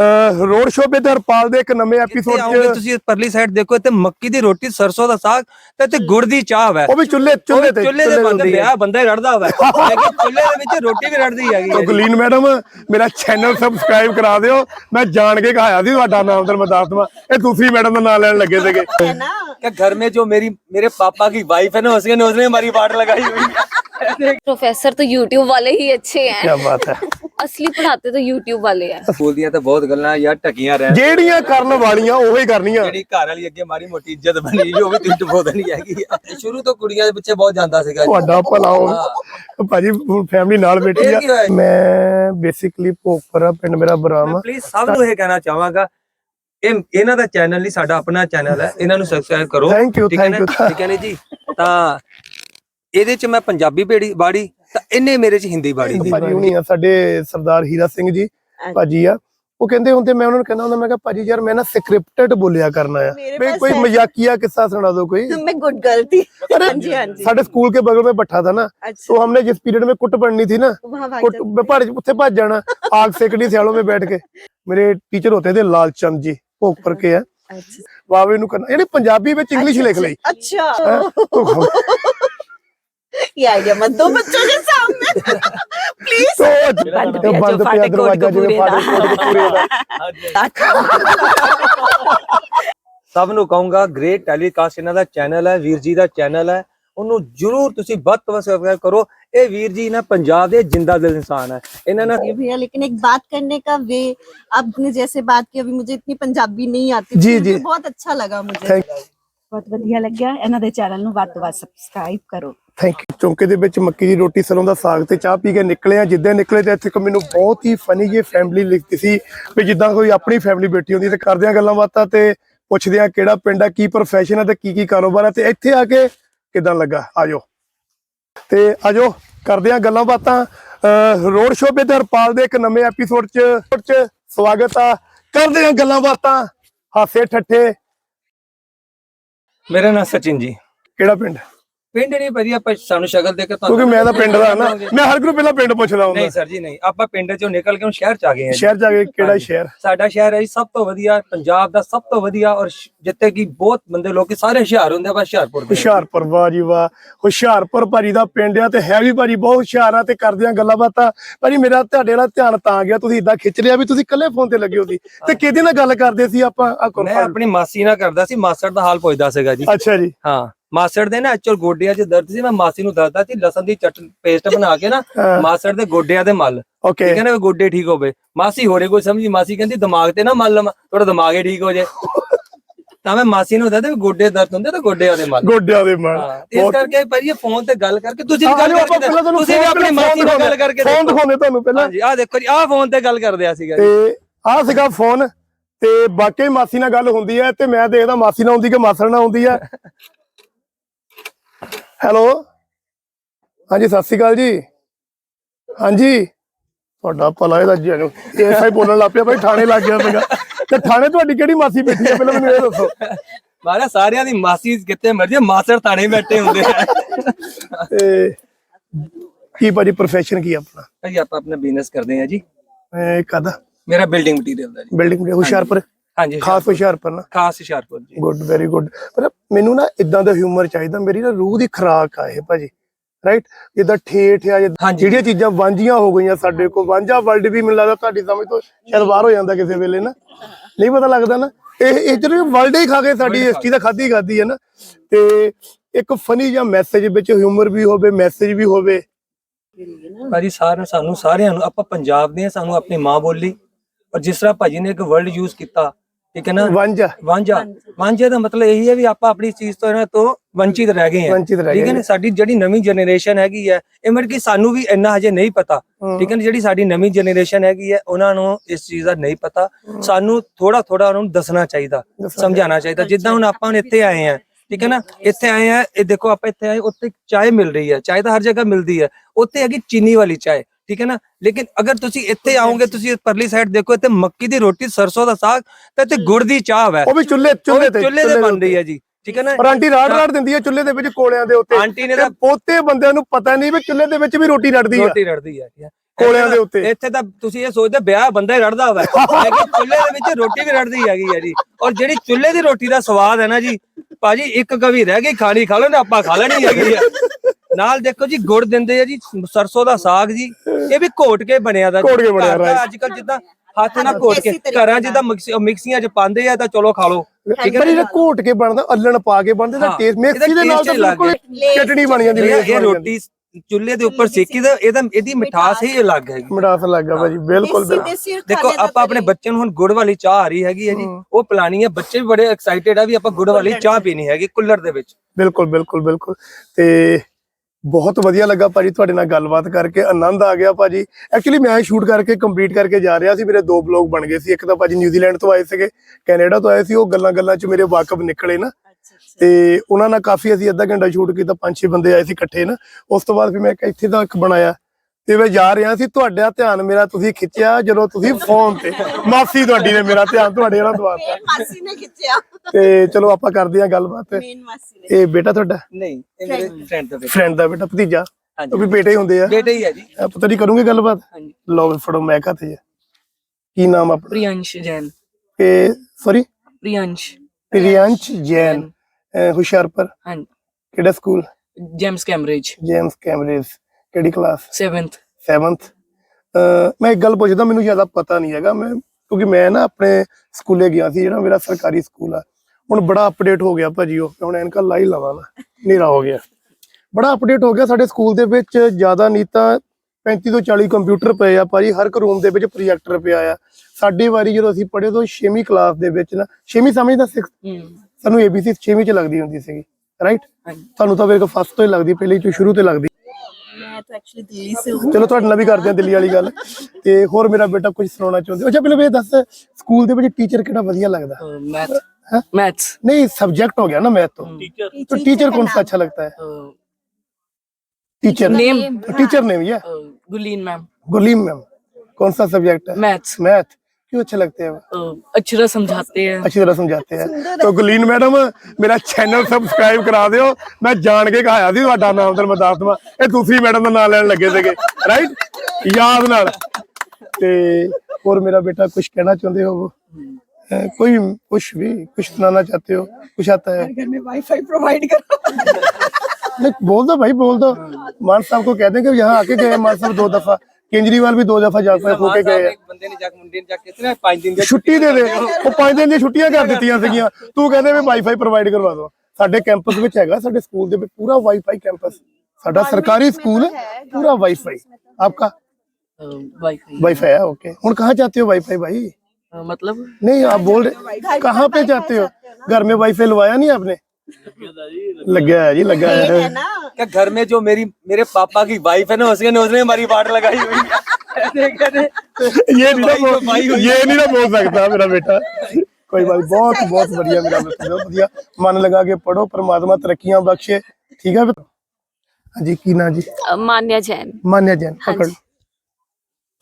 Road show ਤੇ ਹਰਪਾਲ ਦੇ ਇੱਕ ਨਵੇਂ ਐਪੀਸੋਡ 'ਚ ਤੁਸੀਂ ਪਰਲੀ ਸਾਈਡ ਦੇਖੋ ਇੱਥੇ ਮੱਕੀ ਦੀ ਰੋਟੀ ਸਰਸੋਂ ਦਾ ਸਾਗ ਤੇ ਇੱਥੇ ਗੁੜ ਦੀ ਚਾਹ ਹੈ ਉਹ ਵੀ ਚੁੱਲ੍ਹੇ ਚੁੱਲ੍ਹੇ ਤੇ ਚੁੱਲ੍ਹੇ ਦੇ ਬੰਦੇ ਵਿਆਹ ਬੰਦਾ ਹੀ ਰੜਦਾ ਹੋਵੇ ਲੇਕਿਨ ਚੁੱਲ੍ਹੇ ਦੇ ਵਿੱਚ ਰੋਟੀ ਵੀ ਰੜਦੀ ਹੈਗੀ ਹੈ ਗੁਲੀਨ ਮੈਡਮ ਮੇਰਾ ਚੈਨਲ ਸਬਸਕ੍ਰਾਈਬ ਕਰਾ ਦਿਓ। ਮੈਂ ਜਾਣ ਕੇ ਕਹਾਇਆ ਸੀ ਤੁਹਾਡਾ ਨਾਮ ਤਾਂ ਮੈਂ ਇਹ ਦੂਸਰੀ ਮੈਡਮ ਦਾ ਨਾਮ ਲੈਣ ਲੱਗੇ ਸੀਗੇ। ਕਿ ਘਰ ਮੇ ਜੋ ਮੇਰੀ ਮੇਰੇ ਪਾਪਾ ਕੀ ਵਾਈਫ ਹੈ ਨਾ ਉਸਨੇ ਉਸਨੇ ਹਮਾਰੀ ਬਾੜ ਲਗਾਈ ਹੋਈ ਹੈ। प्रोफेसर तो यूट्यूब वाले ही अच्छे हैं ਕੀ ਬਾਤ ਹੈ असली पढ़ाते तो यूट्यूब वाले हैं बोल दिया तो बहुत गल्ला यार टकियां रह ਜਿਹੜੀਆਂ ਕਰਨ ਵਾਲੀਆਂ ਉਹੀ ਕਰਨੀਆਂ ਜਿਹੜੀ ਘਰ ਵਾਲੀ ਅੱਗੇ ਮਾਰੀ ਮੋਟੀ ਇੱਜ਼ਤ ਬਣੀ ਜੋ ਵੀ ਟਿੱਟ ਬੋਦ ਨਹੀਂ ਹੈਗੀ ਹੈ। ਸ਼ੁਰੂ ਤੋਂ ਕੁੜੀਆਂ ਦੇ ਪਿੱਛੇ ਬਹੁਤ ਜਾਂਦਾ ਸੀਗਾ ਜੀ। ਤੁਹਾਡਾ ਭਲਾ ਹੋਵੇ ਭਾਜੀ ਫੈਮਿਲੀ ਨਾਲ ਬੈਠੀ ਫੇਰ ਆ ਕੀ ਹੋਇਆ ਜੀ? ਮੈਂ ਬੇਸਿਕਲੀ ਭੋਗਪੁਰ ਆ ਪਿੰਡ ਮੇਰਾ ਬਰਾਮ ਆ ਪਲੀਜ਼ ਸਭ ਨੂੰ ਇਹ ਕਹਿਣਾ ਚਾਹਾਂਗਾ ਇਹ ਇਹਨਾਂ ਦਾ ਚੈਨਲ ਨਹੀਂ ਸਾਡਾ ਆਪਣਾ ਚੈਨਲ ਹੈ ਇਹਨਾਂ ਨੂੰ ਸਬਸਕ੍ਰਾਈਬ ਕਰੋ Thank you, ਠੀਕ ਹੈ thank ਨਾ? you. ਠੀਕ ਹੈ ਨੇ ਜੀ ਤਾਂ ਇਹਦੇ ਚ ਮੈਂ ਪੰਜਾਬੀ ਬੇੜੀ ਬਾੜੀ ਤਾਂ ਇਹਨੇ ਮੇਰੇ ਚ ਹਿੰਦੀ ਬਾੜੀ ਭਾਜੀ ਹੁਣੀ ਆ ਸਾਡੇ ਸਰਦਾਰ ਹੀਰਾ ਸਿੰਘ ਜੀ ਭਾਜੀ ਆ ਉਹ ਕਹਿੰਦੇ ਹੁੰਦੇ ਮੈਂ ਉਹਨਾਂ ਨੂੰ ਕਹਿੰਦਾ ਹੁੰਦਾ ਮੈਂ ਕਿਹਾ ਭਾਜੀ ਯਾਰ ਮੈਂ ਨਾ ਸਕ੍ਰਿਪਟਡ ਬੋਲਿਆ ਕਰਨਾ ਆ ਮੇਰੇ ਵੀ ਪਾਸ ਕੋਈ ਹੈ। ਮਜ਼ਾਕੀਆ ਕਿੱਸਾ ਸੁਣਾ ਦਿਓ कोई मैं गुड गर्ल थी हाँ जी हाँ जी साढ़े स्कूल के बगल में भट्ठा था ना अच्छा तो हमने जिस पीरियड में कुट पढ़नी थी ना वहाँ भाग कुट मैं पहाड़ उत्थे भज जाना आग सेकनी सियालों में बैठ के मेरे टीचर होते थे लाल चंद जी भोगपुर के है अच्छा ਵਾਵੇ ਨੂੰ ਕਰਨਾ ਇਹਨੇ ਪੰਜਾਬੀ ਵਿੱਚ ਇੰਗਲਿਸ਼ ਲਿਖ ਲਈ अच्छा ਹੈਂ? ਉਹ ये आइडिया मत दो बच्चों के सामने प्लीज तो ਬੰਦ ਤੇ ਪਿਆ ਬੰਦ ਜੋ ਪਿਆ ਫਾਟੇ ਕੋਟ ਦਰਵਾਜ਼ਾ ਜਿਵੇਂ ਕਪੂਰੇ ਫਾਟੇ ਦਾ। ਕੋਟ ਕਪੂਰੇ ਦਾ ਸਭ ਨੂੰ ਕਹੂੰਗਾ ਗ੍ਰੇਟ ਟੈਲੀਕਾਸਟ ਇਹਨਾਂ ਦਾ ਚੈਨਲ ਹੈ ਵੀਰ ਜੀ ਦਾ ਚੈਨਲ ਹੈ ਉਹਨੂੰ ਜਰੂਰ ਤੁਸੀਂ ਵੱਧ ਤੋਂ ਵੱਧ ਸਬਸਕ੍ਰਾਈਬ ਕਰੋ ਇਹ ਵੀਰ ਜੀ ਨਾ ਪੰਜਾਬ ਦੇ ਜਿੰਦਾ ਦਿਲ ਇਨਸਾਨ ਹੈ ਇਹਨਾਂ ਨਾਲ ये भैया लेकिन एक बात करने का वे आपने जैसे बात की अभी मुझे इतनी पंजाबी नहीं आती जी, फिर भी जी। बहुत अच्छा लगा मुझे ਥੈਂਕ ਬਹੁਤ ਵਧੀਆ ਲੱਗਿਆ ਇਹਨਾਂ ਦੇ ਚੈਨਲ ਨੂੰ ਵੱਧ ਤੋਂ ਵੱਧ ਸਬਸਕ੍ਰਾਈਬ ਕਰੋ ਥੈਂਕ ਯੂ ਚੌਂਕੇ ਦੇ ਵਿੱਚ ਮੱਕੀ ਦੀ ਰੋਟੀ ਸਰੋਂ ਦਾ ਸਾਗ ਤੇ ਚਾਹ ਪੀ ਕੇ ਨਿਕਲੇ ਆ। ਜਿੱਦਾਂ ਨਿਕਲੇ ਤੇ ਇੱਥੇ ਮੈਨੂੰ ਬਹੁਤ ਹੀ ਫਨੀ ਜਿਹੀ ਫੈਮਿਲੀ ਲਿਖਤੀ ਸੀ ਵੀ ਜਿੱਦਾਂ ਕੋਈ ਆਪਣੀ ਫੈਮਿਲੀ ਬੈਠੀ ਹੁੰਦੀ ਤੇ ਕਰਦੇ ਆ ਗੱਲਾਂ ਬਾਤਾਂ ਤੇ ਪੁੱਛਦੇ ਆ ਕਿਹੜਾ ਪਿੰਡ ਆ ਕੀ ਪ੍ਰੋਫੈਸ਼ਨ ਆ ਤੇ ਕੀ ਕੀ ਕਾਰੋਬਾਰ ਆ। ਤੇ ਇੱਥੇ ਆ ਕੇ ਕਿਦਾਂ ਲੱਗਾ? ਆਜੋ ਤੇ ਆਜੋ ਕਰਦੇ ਆ ਗੱਲਾਂ ਬਾਤਾਂ। ਰੋਡ ਸ਼ੋਅ ਤੇ ਹਰਪਾਲ ਦੇ ਇੱਕ ਨਵੇਂ ਐਪੀਸੋਡ ਚ ਚ ਸਵਾਗਤ ਆ। ਕਰਦੇ ਆ ਗੱਲਾਂ ਬਾਤਾਂ। ਹਾਸੇ ਠੱਠੇ। ਮੇਰਾ ਨਾਮ ਸਚਿਨ ਜੀ। ਕਿਹੜਾ ਪਿੰਡ? ਪਿੰਡ ਨਹੀਂ ਭਾਜੀ ਆਪਾਂ ਸਾਨੂੰ ਸ਼ਕਲ ਦੇਖ ਕੇ ਕਿਉਂਕਿ ਮੈਂ ਤਾਂ ਪਿੰਡ ਦਾ ਨਾ ਮੈਂ ਹਰ ਕੋਈ ਪਹਿਲਾਂ ਪਿੰਡ ਪੁੱਛਦਾ ਹੁੰਦਾ। ਨਹੀਂ ਸਰ ਜੀ ਨਹੀਂ। ਆਪਾਂ ਪਿੰਡ ਚੋਂ ਨਿਕਲ ਕੇ ਹੁਣ ਸ਼ਹਿਰ ਚ ਆ ਗਏ ਹਾਂ। ਸ਼ਹਿਰ ਜਾ ਕੇ ਕਿਹੜਾ ਹਾਂਜੀ। ਸ਼ਹਿਰ? ਸਾਡਾ ਸ਼ਹਿਰ ਹੈ ਜੀ ਸਭ ਤੋਂ ਵਧੀਆ ਪੰਜਾਬ ਦਾ ਸਭ ਤੋਂ ਵਧੀਆ ਔਰ ਜਿੱਥੇ ਕਿ ਬਹੁਤ ਬੰਦੇ ਲੋਕੀ ਸਾਰੇ ਹੁਸ਼ਿਆਰ ਹੁੰਦੇ ਆ ਬਸ ਹੁਸ਼ਿਆਰਪੁਰ ਦੇ ਹੁਸ਼ਿਆਰਪੁਰ ਵਾਹ ਜੀ ਵਾਹ। ਹੁਸ਼ਿਆਰਪੁਰ ਭਾਜੀ ਦਾ ਪਿੰਡ ਆ ਤੇ ਹੈ ਵੀ ਭਾਜੀ ਬਹੁਤ ਹੁਸ਼ਿਆਰ ਆ ਤੇ ਕਰਦੇ ਆ ਗੱਲਾਂ ਬਾਤਾਂ ਭਾਜੀ ਮੇਰਾ ਤੁਹਾਡੇ ਨਾਲ ਧਿਆਨ ਤਾਂ ਗਿਆ ਤੁਸੀਂ ਇਦਾਂ ਖਿੱਚ ਲਿਆ ਵੀ ਤੁਸੀਂ ਇਕੱਲੇ ਫੋਨ ਤੇ ਲੱਗੇ ਹੋ ਸੀ ਤੇ ਕਿਹਦੇ ਨਾਲ ਗੱਲ ਕਰਦੇ ਸੀ ਆਪਾਂ? ਆ ਮੈਂ ਆਪਣੀ ਮਾਸੀ ਨਾਲ ਕਰਦਾ ਸੀ ਮਾਸੜ ਦਾ ਹਾਲ ਪੁੱਛਦਾ ਸੀਗਾ ਜੀ। ਅੱਛਾ ਜੀ। ਹਾਂ। ਮਾਸੜ ਦੇ ਨਾ ਐਕਚੁਅਲ ਗੋਡਿਆਂ 'ਚ ਦਰਦ ਸੀ ਮੈਂ ਮਾਸੀ ਨੂੰ ਦੱਸਦਾ ਸੀ ਲਸਣ ਦੀ ਚਟ ਪੇਸਟ ਬਣਾ ਕੇ ਨਾ ਹਾਂ। ਮਾਸੜ ਦੇ ਗੋਡਿਆਂ ਦੇ ਮੱਲ। ਓਕੇ ਠੀਕ ਹੈ ਨਾ ਵੀ ਗੋਡੇ ਠੀਕ ਹੋਵੇ। ਮਾਸੀ ਹੋਰੇ ਕੋਈ ਸਮਝੀ ਮਾਸੀ ਕਹਿੰਦੀ ਦਿਮਾਗ ਤੇ ਨਾ ਮੱਲ ਲਵਾਂ ਥੋੜਾ ਦਿਮਾਗ ਹੀ ਠੀਕ ਹੋ ਜਾਏ ਤਾਂ ਮੈਂ ਮਾਸੀ ਨੂੰ ਦੱਸਦਾ ਵੀ ਗੋਡੇ ਦਰਦ ਹੁੰਦੇ ਤਾਂ ਗੋਡਿਆਂ ਦੇ ਮੱਲ। ਗੋਡਿਆਂ ਦੇ ਹਾਂ, ਇਸ ਕਰਕੇ ਭਾਈ ਇਹ ਫੋਨ ਤੇ ਗੱਲ ਕਰਕੇ ਤੁਸੀਂ ਵੀ ਗੱਲ ਆਪਾਂ ਕਰਕੇ ਪਹਿਲਾਂ ਤੁਹਾਨੂੰ ਤੁਸੀਂ ਵੀ ਆਪਣੀ ਮਾਸੀ ਨਾਲ ਗੱਲ ਕਰਕੇ ਫੋਨ ਦੇਖੋ। ਦਿਖਾਉਂਦੇ ਤੁਹਾਨੂੰ ਪਹਿਲਾਂ। ਹਾਂਜੀ ਆਹ ਦੇਖੋ ਜੀ ਆਹ ਫੋਨ ਤੇ ਗੱਲ ਕਰਦੇ ਆ ਸੀਗਾ ਜੀ। ਤੇ ਆਹ ਸੀਗਾ ਫੋਨ ਤੇ ਬਾਕੀ ਮਾਸੀ ਨਾਲ ਗੱਲ ਹੁੰਦੀ ਹੈ ਤੇ ਮੈਂ ਦੇਖਦਾ ਮਾਸੀ ਨਾਲ ਹੁੰਦੀ ਕਿ ਮਾਸੜ ਨਾਲ ਹੁੰਦੀ ਹੈ। ਹੈਲੋ। ਹਾਂਜੀ ਸਤਿ ਸ਼੍ਰੀ ਅਕਾਲ ਜੀ। ਹਾਂਜੀ। ਤੁਹਾਡਾ ਭਲਾ ਇਹਦਾ ਜੀ ਨੂੰ ਐਸਾ ਹੀ ਬੋਲਣ ਲੱਗ ਪਿਆ ਭਾਈ ਥਾਣੇ ਲੱਗ ਗਿਆ ਸੀਗਾ। ਤੇ ਥਾਣੇ ਤੁਹਾਡੀ ਕਿਹੜੀ ਮਾਸੀ ਬੈਠੀ ਹੈ ਪਹਿਲਾਂ ਮੈਨੂੰ ਇਹ ਦੱਸੋ। ਮਾਰਾ ਸਾਰਿਆਂ ਦੀ ਮਾਸੀ ਕਿਤੇ ਮਰਜ਼ੀ ਮਾਸੜ ਥਾਣੇ ਬੈਠੇ ਹੁੰਦੇ ਆ। ਤੇ ਕੀ ਭਾਜੀ ਪ੍ਰੋਫੈਸ਼ਨ ਕੀ ਆਪਣਾ? ਭਾਈ ਆਪਾਂ ਆਪਣਾ ਬਿਜ਼ਨਸ ਕਰਦੇ ਆ ਜੀ। ਇਹ ਕਦਾ ਮੇਰਾ ਬਿਲਡਿੰਗ ਮਟੀਰੀਅਲ ਦਾ ਜੀ। ਬਿਲਡਿੰਗ ਹੁਸ਼ਿਆਰਪੁਰ? ਹਾਂਜੀ ਖਾਸ ਹੁਸ਼ਿਆਰਪੁਰ। ਨਾ? ਖਾਸ ਹੁਸ਼ਿਆਰਪੁਰ ਜੀ। ਗੁੱਡ ਵੈਰੀ ਗੁੱਡ ਪਰ ਮੈਨੂੰ ਨਾ ਇਦਾਂ ਦਾ ਹਿਊਮਰ ਚਾਹੀਦਾ ਮੇਰੀ ਨਾ ਰੂਹ ਦੀ ਖੁਰਾਕ ਆ ਇਹ ਭਾਜੀ ਰਾਈਟ ਜਿੱਦਾਂ ਠੇਠ ਆ। ਜਿਹੜੀਆਂ ਚੀਜ਼ਾਂ ਵਾਂਝੀਆਂ ਹੋ ਗਈਆਂ ਸਾਡੇ ਕੋਲ ਵਾਂਝਾ ਵਰਲਡ ਵੀ ਮੈਨੂੰ ਲੱਗਦਾ ਤੁਹਾਡੀ ਸਮਝ ਤੋਂ ਸ਼ਾਇਦ ਬਾਹਰ ਹੋ ਜਾਂਦਾ ਕਿਸੇ ਵੇਲੇ ਨਾ। ਨਹੀਂ ਪਤਾ ਲੱਗਦਾ ਨਾ। ਇਹ ਇਹ ਜਿਹੜੇ ਵਰਲਡ ਹੀ ਖਾ ਕੇ ਸਾਡੀ ਹਿਸਟਰੀ ਦਾ ਖਾਦੀ ਖਾਦੀ ਹੈ ਨਾ ਤੇ ਇੱਕ ਫਨੀ ਜਾਂ ਮੈਸੇਜ ਵਿੱਚ ਹਿਊਮਰ ਵੀ ਹੋਵੇ ਮੈਸੇਜ ਵੀ ਹੋਵੇ। ਭਾਜੀ ਸਾਰਿਆਂ ਸਾਨੂੰ ਸਾਰਿਆਂ ਨੂੰ ਆਪਾਂ ਪੰਜਾਬ ਦੇ ਆ ਸਾਨੂੰ ਆਪਣੀ ਮਾਂ ਬੋਲੀ ਔਰ ਜਿਸ ਤਰ੍ਹਾਂ ਭਾਜੀ ਨੇ ਇੱਕ ਵਰਡ ਯੂਜ਼ ਕੀਤਾ ਠੀਕ ਹੈ ਨਾ? ਵਾਂਝਾ। ਵਾਂਝਾ। ਵਾਂਝੇ ਦਾ ਮਤਲਬ ਇਹੀ ਹੈ ਵੀ ਆਪਾਂ ਆਪਣੀ ਚੀਜ਼ ਤੋਂ ਇਹਨਾਂ ਤੋਂ ਵੰਚਿਤ ਰਹਿ ਗਏ ਹਾਂ। ਠੀਕ ਹੈ ਨਾ? ਸਾਡੀ ਜਿਹੜੀ ਨਵੀਂ ਜਨਰੇਸ਼ਨ ਹੈਗੀ ਹੈ ਇਹ ਮਤਲਬ ਕਿ ਸਾਨੂੰ ਵੀ ਇੰਨਾ ਹਜੇ ਨਹੀਂ ਪਤਾ। ਠੀਕ ਹੈ ਨਾ? ਜਿਹੜੀ ਸਾਡੀ ਨਵੀਂ ਜਨਰੇਸ਼ਨ ਹੈਗੀ ਹੈ ਉਹਨਾਂ ਨੂੰ ਇਸ ਚੀਜ਼ ਦਾ ਨਹੀਂ ਪਤਾ। ਸਾਨੂੰ ਥੋੜਾ ਥੋੜਾ ਉਹਨਾਂ ਨੂੰ ਦੱਸਣਾ ਚਾਹੀਦਾ ਸਮਝਾਉਣਾ ਚਾਹੀਦਾ। ਜਿੱਦਾਂ ਹੁਣ ਆਪਾਂ ਇੱਥੇ ਆਏ ਆ ਠੀਕ ਹੈ ਨਾ? ਇੱਥੇ ਆਏ ਆ ਇਹ ਦੇਖੋ ਆਪਾਂ ਇੱਥੇ ਆਏ ਉੱਥੇ ਚਾਹ ਮਿਲ ਰਹੀ ਹੈ। ਚਾਹ ਤਾਂ ਹਰ ਜਗ੍ਹਾ ਮਿਲਦੀ ਹੈ। ਉੱਥੇ ਹੈਗੀ ਚੀਨੀ ਵਾਲੀ ਚਾਹ। ਠੀਕ ਹੈ ਨਾ? ਲੇਕਿਨ ਅਗਰ ਤੁਸੀਂ ਇੱਥੇ ਆਓਗੇ ਤੁਸੀਂ ਪਰਲੀ ਸਾਈਡ ਦੇਖੋ ਇੱਥੇ ਮੱਕੀ ਦੀ ਰੋਟੀ ਸਰਸੋਂ ਦਾ ਸਾਗ ਤੇ ਇੱਥੇ ਗੁੜ ਦੀ ਚਾਹ ਹੈ ਉਹ ਵੀ ਚੁੱਲ੍ਹੇ ਚੁੱਲ੍ਹੇ ਤੇ ਚੁੱਲ੍ਹੇ ਤੇ ਬਣ ਰਹੀ ਹੈ ਜੀ। ਠੀਕ ਹੈ ਨਾ? ਪਰ ਆਂਟੀ ਰਾੜ ਰਾੜ ਦਿੰਦੀ ਹੈ ਚੁੱਲ੍ਹੇ ਦੇ ਵਿੱਚ ਕੋਲਿਆਂ ਦੇ ਉੱਤੇ। ਆਂਟੀ ਨੇ ਤੇ ਪੋਤੇ ਬੰਦਿਆਂ ਨੂੰ ਪਤਾ ਨਹੀਂ ਵੀ ਚੁੱਲ੍ਹੇ ਦੇ ਵਿੱਚ ਵੀ ਰੋਟੀ ਰੜਦੀ ਆ ਰੋਟੀ ਰੜਦੀ ਹੈ ਹੈ। ਕੋਲਿਆਂ ਦੇ ਉੱਤੇ। ਇੱਥੇ ਤਾਂ ਤੁਸੀਂ ਇਹ ਸੋਚਦੇ ਵਿਆਹ ਬੰਦਾ ਹੀ ਰੜਦਾ ਹੋਵੇ। ਲੇਕਿਨ ਚੁੱਲ੍ਹੇ ਦੇ ਵਿੱਚ ਰੋਟੀ ਵੀ ਰੜਦੀ ਹੈਗੀ ਹੈ ਜੀ। ਔਰ ਜਿਹੜੀ ਚੁੱਲ੍ਹੇ ਦੀ ਰੋਟੀ ਦਾ ਸਵਾਦ ਹੈ ਨਾ ਜੀ ਭਾਜੀ ਇੱਕ ਕਵੀ ਰਹਿ ਗਈ ਖਾਣੀ ਖਾ ਨਾ ਆਪਾਂ ਖਾ ਲੈਣੀ ਹੈਗੀ ਆ। ਨਾਲ ਦੇਖੋ ਜੀ ਗੁੜ ਦਿੰਦੇ ਆ ਜੀ ਸਰਸੋਂ ਦਾ ਸਾਗ ਜੀ ਇਹ ਵੀ ਘੋਟ ਕੇ ਬਣਿਆ ਦਾ ਘੋਟ ਕੇ ਬਣਿਆ, right. ਅੱਜ ਕੱਲ ਜਿੱਦਾਂ ਹੱਥ ਨਾਲ ਘੋਟ ਕੇ ਘਰਾਂ ਜਿੱਦਾਂ ਮਿਕਸੀ- ਮਿਕਸੀਆਂ 'ਚ ਪਾਉਂਦੇ ਆ ਤਾਂ ਚਲੋ ਖਾ ਲਓ। ਠੀਕ ਹੈ ਪਰ ਇਹ ਘੋਟ ਕੇ ਬਣਦਾ ਅੱਲਣ ਪਾ ਕੇ ਬਣਦੇ ਤਾਂ ਟੇਸਟ ਮਿਕਸੀ ਦੇ ਨਾਲ ਤਾਂ ਹੀ ਅਲੱਗ ਬਿਲਕੁਲ ਹੈ। ਚਟਣੀ ਬਣ ਜਾਂਦੀ ਹੈ ਇਹ ਰੋਟੀ ਚੁੱਲ੍ਹੇ ਦੇ ਉੱਪਰ ਸੇਕੀ ਦਾ ਇਹਦਾ ਇਹਦੀ ਮਿਠਾਸ ਹੀ ਅਲੱਗ ਹੈਗੀ ਮੜਾਸ ਲੱਗਾ ਭਾਜੀ ਬਿਲਕੁਲ ਦੇਖੋ ਆਪਾਂ ਆਪਣੇ। ਬੱਚੇ ਨੂੰ ਹੁਣ ਗੁੜ ਵਾਲੀ ਚਾਹ ਆ ਰਹੀ ਹੈਗੀ ਹੈ ਜੀ ਉਹ ਪਿਲਾਣੀ ਹੈ ਬੱਚੇ ਵੀ ਬੜੇ ਐਕਸਾਈਟਿਡ ਆ ਵੀ ਆਪਾਂ ਗੁੜ ਵਾਲੀ ਚਾਹ। ਪੀਣੀ ਹੈਗੀ ਕੁੱਲਰ ਦੇ ਵਿੱਚ। ਬਿਲਕੁਲ ਬਿਲਕੁਲ ਬਿਲਕੁਲ। ਤੇ ਬਹੁਤ ਵਧੀਆ ਲੱਗਾ ਭਾਜੀ ਤੁਹਾਡੇ ਨਾਲ ਗੱਲਬਾਤ ਕਰਕੇ ਆਨੰਦ ਆ ਗਿਆ ਭਾਜੀ। ਐਕਚੁਅਲੀ ਮੈਂ ਸ਼ੂਟ ਕਰਕੇ ਕੰਪਲੀਟ ਕਰਕੇ ਜਾ ਰਿਹਾ ਸੀ ਮੇਰੇ ਦੋ ਬਲੌਗ ਬਣ ਗਏ ਸੀ। ਇੱਕ ਤਾਂ ਭਾਜੀ ਨਿਊਜ਼ੀਲੈਂਡ ਤੋਂ ਆਏ ਸੀਗੇ ਕੈਨੇਡਾ ਤੋਂ ਆਏ ਸੀ ਉਹ ਗੱਲਾਂ ਗੱਲਾਂ 'ਚ ਮੇਰੇ ਵਾਕਫ ਨਿਕਲੇ ਨਾ। ਤੇ ਉਹਨਾਂ ਨਾਲ ਕਾਫੀ ਅਸੀਂ ਅੱਧਾ ਘੰਟਾ ਸ਼ੂਟ ਕੀਤਾ ਪੰਜ ਛੇ ਬੰਦੇ ਆਏ ਸੀ ਇਕੱਠੇ ਨਾ। ਉਸ ਤੋਂ ਬਾਅਦ ਫਿਰ ਮੈਂ ਇੱਥੇ ਦਾ ਇੱਕ ਬਣਾਇਆ ਤੇ ਮੈਂ ਜਾ ਰਿਹਾ ਸੀ ਤੁਹਾਡਾ ਧਿਆਨ ਮੇਰਾ ਤੁਸੀਂ ਖਿੱਚਿਆ ਜਦੋਂ ਤੁਸੀਂ ਫੋਨ ਤੇ। ਮਾਫ਼ੀ ਤੁਹਾਡੀ ਨੇ ਮੇਰਾ ਧਿਆਨ ਤੁਹਾਡੇ ਨਾਲ ਦਵਾਤਾ। ਮਾਸੀ ਨੇ ਖਿੱਚਿਆ। ਤੇ ਚਲੋ ਆਪਾਂ ਕਰਦੇ ਆ ਗੱਲਬਾਤ। ਮੇਨ ਮਾਸੀ ਨੇ। ਇਹ ਬੇਟਾ ਤੁਹਾਡਾ? ਨਹੀਂ ਇਹ ਮੇਰੇ ਫਰੈਂਡ ਦਾ ਬੇਟਾ। ਫਰੈਂਡ ਦਾ ਬੇਟਾ ਭਤੀਜਾ? ਉਹ ਵੀ ਬੇਟੇ ਹੀ ਹੁੰਦੇ ਆ। ਬੇਟੇ ਹੀ ਆ ਜੀ। ਪਤਾ ਨਹੀਂ ਕਰੂੰਗੇ ਗੱਲਬਾਤ? ਲਓ ਫੜੋ ਮੈਂ ਕਹਤੇ ਆ ਕੀ ਨਾਮ ਆ ਪ੍ਰਿਯੰਸ਼ ਜੈਨ। ਤੇ ਸੌਰੀ ਪ੍ਰਿਯੰਸ਼ ਪ੍ਰਿਯੰਸ਼ ਜੈਨ। ਹੁਸ਼ਿਆਰਪੁਰ। ਹਾਂਜੀ। ਕਿਹੜਾ school? James Cambridge James Cambridge ਕਿਹੜੀ ਕਲਾਸ 7th 7th ਮੈਂ ਇੱਕ ਗੱਲ ਪੁੱਛਦਾ ਮੈਨੂੰ ਜ਼ਿਆਦਾ ਪਤਾ ਨਹੀਂ ਹੈਗਾ। ਮੈਂ ਕਿਉਂਕਿ ਮੈਂ ਨਾ ਆਪਣੇ ਸਕੂਲੇ ਗਿਆ ਸੀ ਜਿਹੜਾ ਮੇਰਾ ਸਰਕਾਰੀ ਸਕੂਲ ਆ। ਹੁਣ ਬੜਾ ਅਪਡੇਟ ਹੋ ਗਿਆ ਭਾਜੀ ਉਹ। ਹੁਣ ਐਨਕਾ ਲਾਈ ਲਵਾਂ ਨਾ ਨੇਰਾ ਹੋ ਗਿਆ। ਬੜਾ ਅਪਡੇਟ ਹੋ ਗਿਆ ਸਾਡੇ ਸਕੂਲ ਦੇ ਵਿੱਚ। ਜ਼ਿਆਦਾ ਨਹੀਂ ਤਾਂ 35 ਤੋਂ 40 ਕੰਪਿਊਟਰ ਪਏ ਆ ਭਾਜੀ। ਹਰ ਇੱਕ ਰੂਮ ਦੇ ਵਿੱਚ ਪ੍ਰੋਜੈਕਟਰ ਪਿਆ ਆ। ਸਾਡੀ ਵਾਰੀ ਜਦੋਂ ਅਸੀਂ ਪੜ੍ਹੇ ਤੋਂ 6ਵੀਂ ਕਲਾਸ ਦੇ ਵਿੱਚ ਨਾ 6ਵੀਂ ਸਮਝਦਾ 6th ਸਾਨੂੰ ABC 6ਵੀਂ ਚ ਲੱਗਦੀ ਹੁੰਦੀ ਸੀਗੀ। ਰਾਈਟ ਤੁਹਾਨੂੰ ਤਾਂ ਮੇਰੇ ਕੋ ਫਸਟ ਤੋਂ ਹੀ ਲੱਗਦੀ ਪਹਿਲੇ ਤੋਂ ਸ਼ੁਰੂ ਤੋਂ ਲੱਗਦੀ ਮੈਂ ਤਾਂ ਐਕਚੁਅਲੀ ਦਿੱਲੀ ਸੇ ਹੂੰ ਚਲੋ ਤੁਹਾਡੇ ਨਾਲ ਵੀ ਕਰਦੇ ਹਾਂ ਦਿੱਲੀ ਵਾਲੀ ਗੱਲ ਤੇ ਹੋਰ ਮੇਰਾ ਬੇਟਾ ਕੁਝ ਸੁਣਾਉਣਾ ਚਾਹੁੰਦੇ ਅੱਛਾ ਪਹਿਲਾਂ ਇਹ ਦੱਸ ਸਕੂਲ ਦੇ ਵਿੱਚ ਟੀਚਰ ਕਿਹੜਾ ਵਧੀਆ ਲੱਗਦਾ मैथ हाँ? मैथ्स नहीं सब्जेक्ट हो गया ना मैथ तो तो टीचर कौन सा अच्छा लगता है टीचर नेम टीचर नेम ये गुलीन मैम गुलीम मैम कौन सा सब्जेक्ट है मैथ्स मैथ क्यों अच्छे लगते हैं वो? अच्छी तरह समझाते हैं अच्छी तरह समझाते हैं तो गुलीन मैडम मेरा ਚੈਨਲ ਸਬਸਕ੍ਰਾਈਬ ਕਰਾ ਦਿਓ ਮੈਂ ਜਾਣ ਕੇ ਕਹਾਇਆ ਸੀ ਤੁਹਾਡਾ ਨਾਮ ਤੇ ਮੈਂ ਦੱਸ ਦਵਾਂ ਇਹ ਤੁਸੀਂ ਮੈਡਮ ਦਾ ਨਾਮ ਲੈਣ ਲੱਗੇ ਸੀਗੇ ਰਾਈਟ ਯਾਦ ਨਾਲ ਤੇ ਹੋਰ ਮੇਰਾ बेटा कुछ कहना चाहते हो वो अ, कोई कुछ भी कुछ सुनाना चाहते हो कुछ आता है घर में वाईफाई प्रोवाइड करो नहीं बोल दो भाई बोल दो मान साहब को कह दें कि यहाँ आके गए हैं मान साहब दो दफा केजरीवाल भी दो दफा जाकर होके गए हैं ਬੰਦੇ ਨੇ ਜਾ ਕੇ ਮੁੰਡੇ ਨੇ ਜਾ ਕੇ ਕਿਤਨੇ 5 ਦਿਨ ਦੇ ਛੁੱਟੀ ਦੇ ਦੇ ਉਹ ਪੰਜ ਦਿਨ ਦੀਆਂ ਛੁੱਟੀਆਂ ਕਰ ਦਿੱਤੀਆਂ ਸੀਗੀਆਂ ਤੂੰ ਕਹਿੰਦੇ ਵੀ ਵਾਈਫਾਈ ਪ੍ਰੋਵਾਈਡ ਕਰਵਾ ਦੋ ਸਾਡੇ ਕੈਂਪਸ ਵਿੱਚ ਹੈਗਾ ਸਾਡੇ ਸਕੂਲ ਦੇ ਵਿੱਚ ਪੂਰਾ ਵਾਈਫਾਈ ਕੈਂਪਸ ਸਾਡਾ ਸਰਕਾਰੀ ਸਕੂਲ ਹੈ पूरा वाईफाई आपका वाईफाई वाईफाई है ओके ਹੁਣ कहाँ चाहते हो वाईफाई भाई मतलब नहीं आप बोल रहे कहाँ पे चाहते हो घर में वाईफाई लवाया नहीं आपने लग है जी लग है। है ना। क्या घर में जो मेरी मेरे पापा की वाइफ है ना उसने उसने हमारी बाट लगाई हुई है। ये नहीं ना बोल ये नहीं ना बोल सकता मेरा बेटा। कोई बात बहुत बहुत बढ़िया मेरा बेटा बहुत बढ़िया। मन लगा के पढ़ो परमात्मा तरक्कियाँ बख्शे। ठीक है बेटा? हाँ जी की ना जी? मान्या जैन। मान्या जैन हाँ पकड़।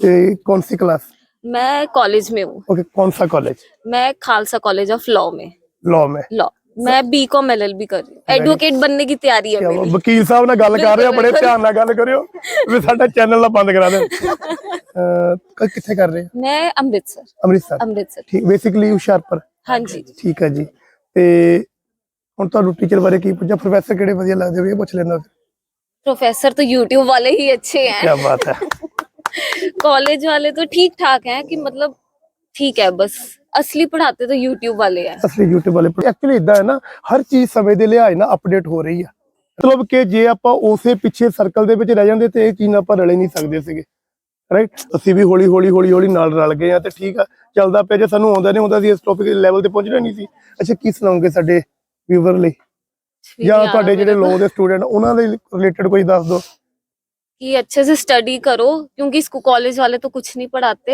ये कौन सी क्लास मैं कॉलेज में हूँ। ओके कौन सा कॉलेज मैं खालसा कॉलेज ऑफ़ लॉ में। लॉ में। लॉ मैं B com L L B कर रही हूँ एडवोकेट बनने की तैयारी है ਕਿਆ मेरी ਵਕੀਲ ਸਾਹਿਬ ਨਾਲ ਗੱਲ ਕਰ ਰਹੇ ਹੋ ਬਿਲਕੁਲ, ਬੜੇ ਬਿਲਕੁਲ। ਧਿਆਨ ਨਾਲ ਗੱਲ ਕਰਿਓ ਵੀ ਸਾਡਾ ਚੈਨਲ ਨਾ ਬੰਦ ਕਰਾ ਦੇ ਅਹ ਕਿੱਥੇ ਕਰ ਰਹੇ ਹੋ मैं अमृतसर ਅੰਮ੍ਰਿਤਸਰ अमृतसर ਠੀਕ ਬੇਸਿਕਲੀ ਹੁਸ਼ਿਆਰਪੁਰ हाँ जी ਠੀਕ ਹੈ ਜੀ ਤੇ ਹੁਣ ਤੁਹਾਨੂੰ ਟੀਚਰ ਬਾਰੇ ਕੀ ਪੁੱਛਿਆ ਪ੍ਰੋਫੈਸਰ ਕਿਹੜੇ ਵਧੀਆ ਲੱਗਦੇ ਹੋ ਇਹ ਪੁੱਛ ਲੈਣਾ प्रोफेसर तो यूट्यूब वाले ही अच्छे ਕੀ हैं ਬਾਤ ਹੈ कॉलेज वाले तो ठीक ठाक हैं कि मतलब ठीक है बस असली पढ़ाते तो यूट्यूब वाले हैं ਅਸਲੀ YouTube ਵਾਲੇ ਐਕਚੁਅਲੀ ਇਦਾਂ ਹੈ ਨਾ ਹਰ ਚੀਜ਼ ਸਮੇਂ ਦੇ ਲਿਹਾਜ਼ ਨਾਲ ਅਪਡੇਟ ਹੋ ਰਹੀ ਆ ਮਤਲਬ ਕਿ ਜੇ ਆਪਾਂ ਉਸੇ ਪਿੱਛੇ ਸਰਕਲ ਦੇ ਵਿੱਚ ਰਹਿ ਜਾਂਦੇ ਤੇ ਇਹ ਚੀਜ਼ ਨਾਲ ਆਪਾਂ ਰਲੇ ਨਹੀਂ ਸਕਦੇ ਸੀਗੇ ਰਾਈਟ ਅਸੀਂ ਵੀ ਹੌਲੀ ਹੌਲੀ ਹੌਲੀ ਹੌਲੀ ਨਾਲ ਰਲ ਗਏ ਆ ਤੇ ਠੀਕ ਆ ਚੱਲਦਾ ਪਿਆ ਜੇ ਸਾਨੂੰ ਆਉਂਦਾ ਨਹੀਂ ਹੁੰਦਾ ਸੀ ਇਸ ਟੌਪਿਕ ਦੇ ਲੈਵਲ ਤੇ ਪਹੁੰਚਣਾ ਨਹੀਂ ਸੀ ਅੱਛਾ ਕੀ ਸੁਣਾਓਗੇ ਸਾਡੇ ਵੀਵਰ ਲਈ ਜਾਂ यार, ਤੁਹਾਡੇ ਜਿਹੜੇ मेरे को- ਲੋ ਦੇ ਸਟੂਡੈਂਟ ਉਹਨਾਂ ਦੇ ਰਿਲੇਟਡ ਕੋਈ ਦੱਸ ਦਿਓ कि अच्छे से स्टडी करो क्योंकि इसको कॉलेज वाले तो कुछ नहीं पढ़ाते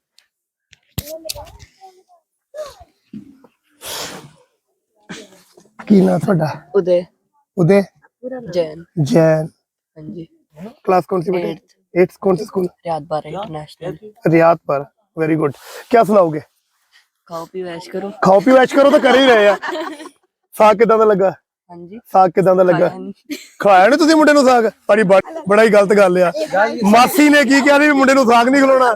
ਕੀ ਨਾਂ ਤੁਹਾਡਾ उदय ਉਦੇ जैन ਜੈਨ हाँ जी क्लास कौन सी बेटे एट्थ कौन सी स्कूल रियाद बार इंटरनेशनल रियाद पर वेरी गुड क्या सुनाओगे खाओ पी वैश करो ਖਾਓ ਪੀਓ ਐਸ਼ ਕਰੋ ਤਾਂ ਕਰ ਹੀ ਰਹੇ ਆ ਸਾਗ ਕਿਦਾਂ ਦਾ ਲੱਗਾ हाँ जी ਸਾਗ ਕਿਦਾਂ ਦਾ ਲੱਗਾ खाया नहीं। ਖਾਇਆ ਨੀ ਤੁਸੀਂ ਮੁੰਡੇ ਨੂੰ ਸਾਗ ਸਾਡੀ ਬੜ- ਬੜਾ ਹੀ ਗਲਤ ਗੱਲ ਆ ਮਾਸੀ ਨੇ ਕੀ ਕਿਹਾ ਵੀ ਮੁੰਡੇ ਨੂੰ ਸਾਗ ਨਹੀਂ ਖਿਲਾਉਣਾ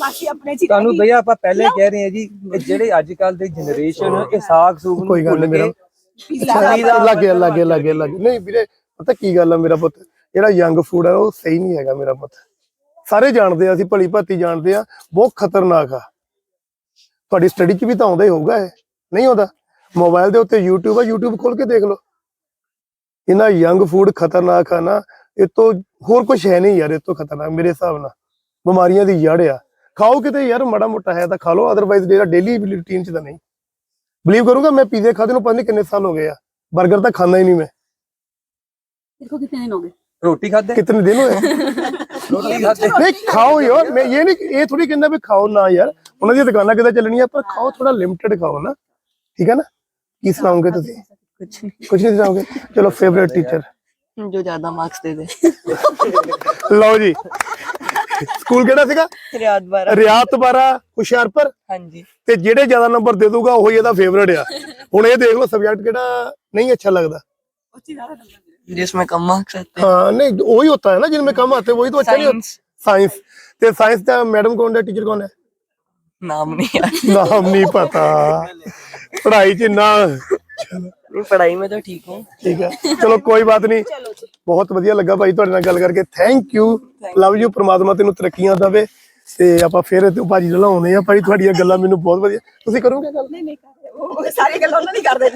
ਮਾਸੀ ਆਪਣੇ ਜੀ ਤੁਹਾਨੂੰ ਭਈਆ ਆਪਾਂ ਪਹਿਲੇ ਕਹਿ ਰਹੇ ਹਾਂ ਜੀ ਇਹ ਜਿਹੜੇ ਅੱਜ ਕੱਲ ਦੀ ਜਨਰੇਸ਼ਨ ਇਹ ਸਾਗ ਸੂਗ ਨੂੰ ਕੋਈ ਗੱਲ ਭੁੱਲ ਨਹੀਂ ਕੇ ਲੱਗੇ ਲੱਗੇ ਲੱਗੇ ਲੱਗੇ ਨਹੀਂ ਵੀਰੇ ਪਤਾ ਕੀ ਗੱਲ ਆ ਮੇਰਾ ਪੁੱਤ? ਜਿਹੜਾ ਯੰਗ ਫੂਡ ਆ ਉਹ ਸਹੀ ਨਹੀਂ ਹੈਗਾ ਮੇਰਾ ਪੁੱਤ। ਸਾਰੇ ਜਾਣਦੇ ਆ ਅਸੀਂ ਭਲੀ ਭਾਤੀ ਜਾਣਦੇ ਆ ਬਹੁਤ ਖਤਰਨਾਕ ਆ। ਤੁਹਾਡੀ ਸਟੱਡੀ 'ਚ ਵੀ ਤਾਂ ਆਉਂਦਾ ਹੀ ਹੋਊਗਾ ਇਹ। ਨਹੀਂ ਆਉਂਦਾ। ਮੋਬਾਈਲ ਦੇ ਉੱਤੇ YouTube ਆ YouTube ਖੋਲ ਕੇ ਦੇਖ ਲਓ। ਇਹਨਾਂ ਯੰਗ ਫੂਡ ਖਤਰਨਾਕ ਆ ਨਾ ਇਹ ਤੋਂ ਹੋਰ ਕੁਝ ਹੈ ਨਹੀਂ ਯਾਰ ਇਹ ਤੋਂ ਖਤਰਨਾਕ ਮੇਰੇ ਹਿਸਾਬ ਨਾਲ। ਬਿਮਾਰੀਆਂ ਦੀ ਜੜ ਆ। ਖਾਓ ਕਿਤੇ ਯਾਰ ਮੜਾ ਮੋਟਾ ਹੈ ਤਾਂ ਖਾ ਲਓ ਅਦਰਵਾਈਜ਼ ਜਿਹੜਾ ਡੇਲੀ ਰੂਟੀਨ ਚ ਤਾਂ ਨਹੀਂ। ਬਲੀਵ ਕਰੂੰਗਾ ਮੈਂ ਪੀਜ਼ੇ ਖਾਦੇ ਨੂੰ ਪਤਾ ਕਿੰਨੇ ਸਾਲ ਹੋ ਗਏ ਆ। 버ਗਰ ਤਾਂ ਖਾਂਦਾ ਹੀ ਨਹੀਂ ਮੈਂ। ਦੇਖੋ ਕਿੰਨੇ ਦਿਨ ਹੋ ਰੋਟੀ ਖਾਦੇ ਕਿੰਨੇ ਦਿਨ ਹੋਏ? ਰੋਟੀ ਖਾਦੇ ਨਹੀਂ ਖਾਓ ਯਾਰ। ਮੈਂ ਇਹ ਨਹੀਂ ਇਹ ਥੋੜੀ ਕਹਿੰਦਾ ਵੀ ਖਾਓ ਨਾ ਯਾਰ। ਉਹਨਾਂ ਦੀ ਦੁਕਾਨਾਂ ਕਿਤੇ ਚੱਲਣੀਆਂ ਪਰ ਖਾਓ ਥੋੜਾ ਲਿਮਟਿਡ ਖਾਓ ਨਾ। ਠੀਕ ਹੈ ਨਾ? ਕੀ ਸੁਣਾਉਂਗੇ ਤੁਸੀਂ? ਕੁਝ ਕੁਝ ਨਹੀਂ ਸੁਣਾਉਂਗੇ ਚਲੋ ਫੇਵਰਿਟ ਟੀਚਰ ਜੋ ਜ਼ਿਆਦਾ ਮਾਰਕਸ ਦੇ ਦੇ। ਲਓ ਜੀ। ਸਕੂਲ ਕਿਹੜਾ ਸੀਗਾ रियाद बार ਰਿਆਤ ਬਾਰਾ ਹੁਸ਼ਿਆਰਪੁਰ हाँ जी ਤੇ ਜਿਹੜੇ ਜ਼ਿਆਦਾ ਨੰਬਰ ਦੇ ਦੂਗਾ ਉਹੀ ਇਹਦਾ ਫੇਵਰਿਟ ਆ ਹੁਣ ਇਹ ਦੇਖ ਲਓ ਸਬਜੈਕਟ ਕਿਹੜਾ ਨਹੀਂ अच्छा लगता जिसमें कम मार्क्स आते हैं हाँ नहीं वही होता है ना जिनमें कम आते हैं वही तो अच्छा नहीं होता साइंस साइंस ਤੇ ਸਾਇੰਸ ਦਾ ਮੈਡਮ ਕੌਣ ਹੈ ਟੀਚਰ ਕੌਣ ਹੈ नाम नहीं याद ਨਾਮ ਨਹੀਂ ਪਤਾ ਪੜ੍ਹਾਈ ਚ ਨਾ नहीं, पढ़ाई में तो ठीक हूँ ਠੀਕ ਹੈ ਚਲੋ ਕੋਈ ਬਾਤ ਨਹੀਂ ਬਹੁਤ ਵਧੀਆ ਲੱਗਾ ਭਾਈ ਤੁਹਾਡੇ ਨਾਲ ਗੱਲ ਕਰਕੇ ਥੈਂਕ ਯੂ ਲਵ ਯੂ ਪ੍ਰਮਾਤਮਾ ਤੈਨੂੰ ਤਰੱਕੀਆਂ ਦੇਵੇ ਤੇ ਆਪਾਂ ਫੇਰ ਤੇ ਭਾਜੀ ਨਾਲ ਆ। ਭਾਜੀ ਤੁਹਾਡੀਆਂ ਗੱਲਾਂ ਮੈਨੂੰ ਬਹੁਤ ਵਧੀਆ ਤੁਸੀਂ ਕਰੋਗੇ ਗੱਲ? ਨਹੀਂ ਨਹੀਂ ਉਹ ਸਾਰੀ ਗੱਲਾਂ ਉਹਨਾਂ ਨਹੀਂ ਕਰਦੇ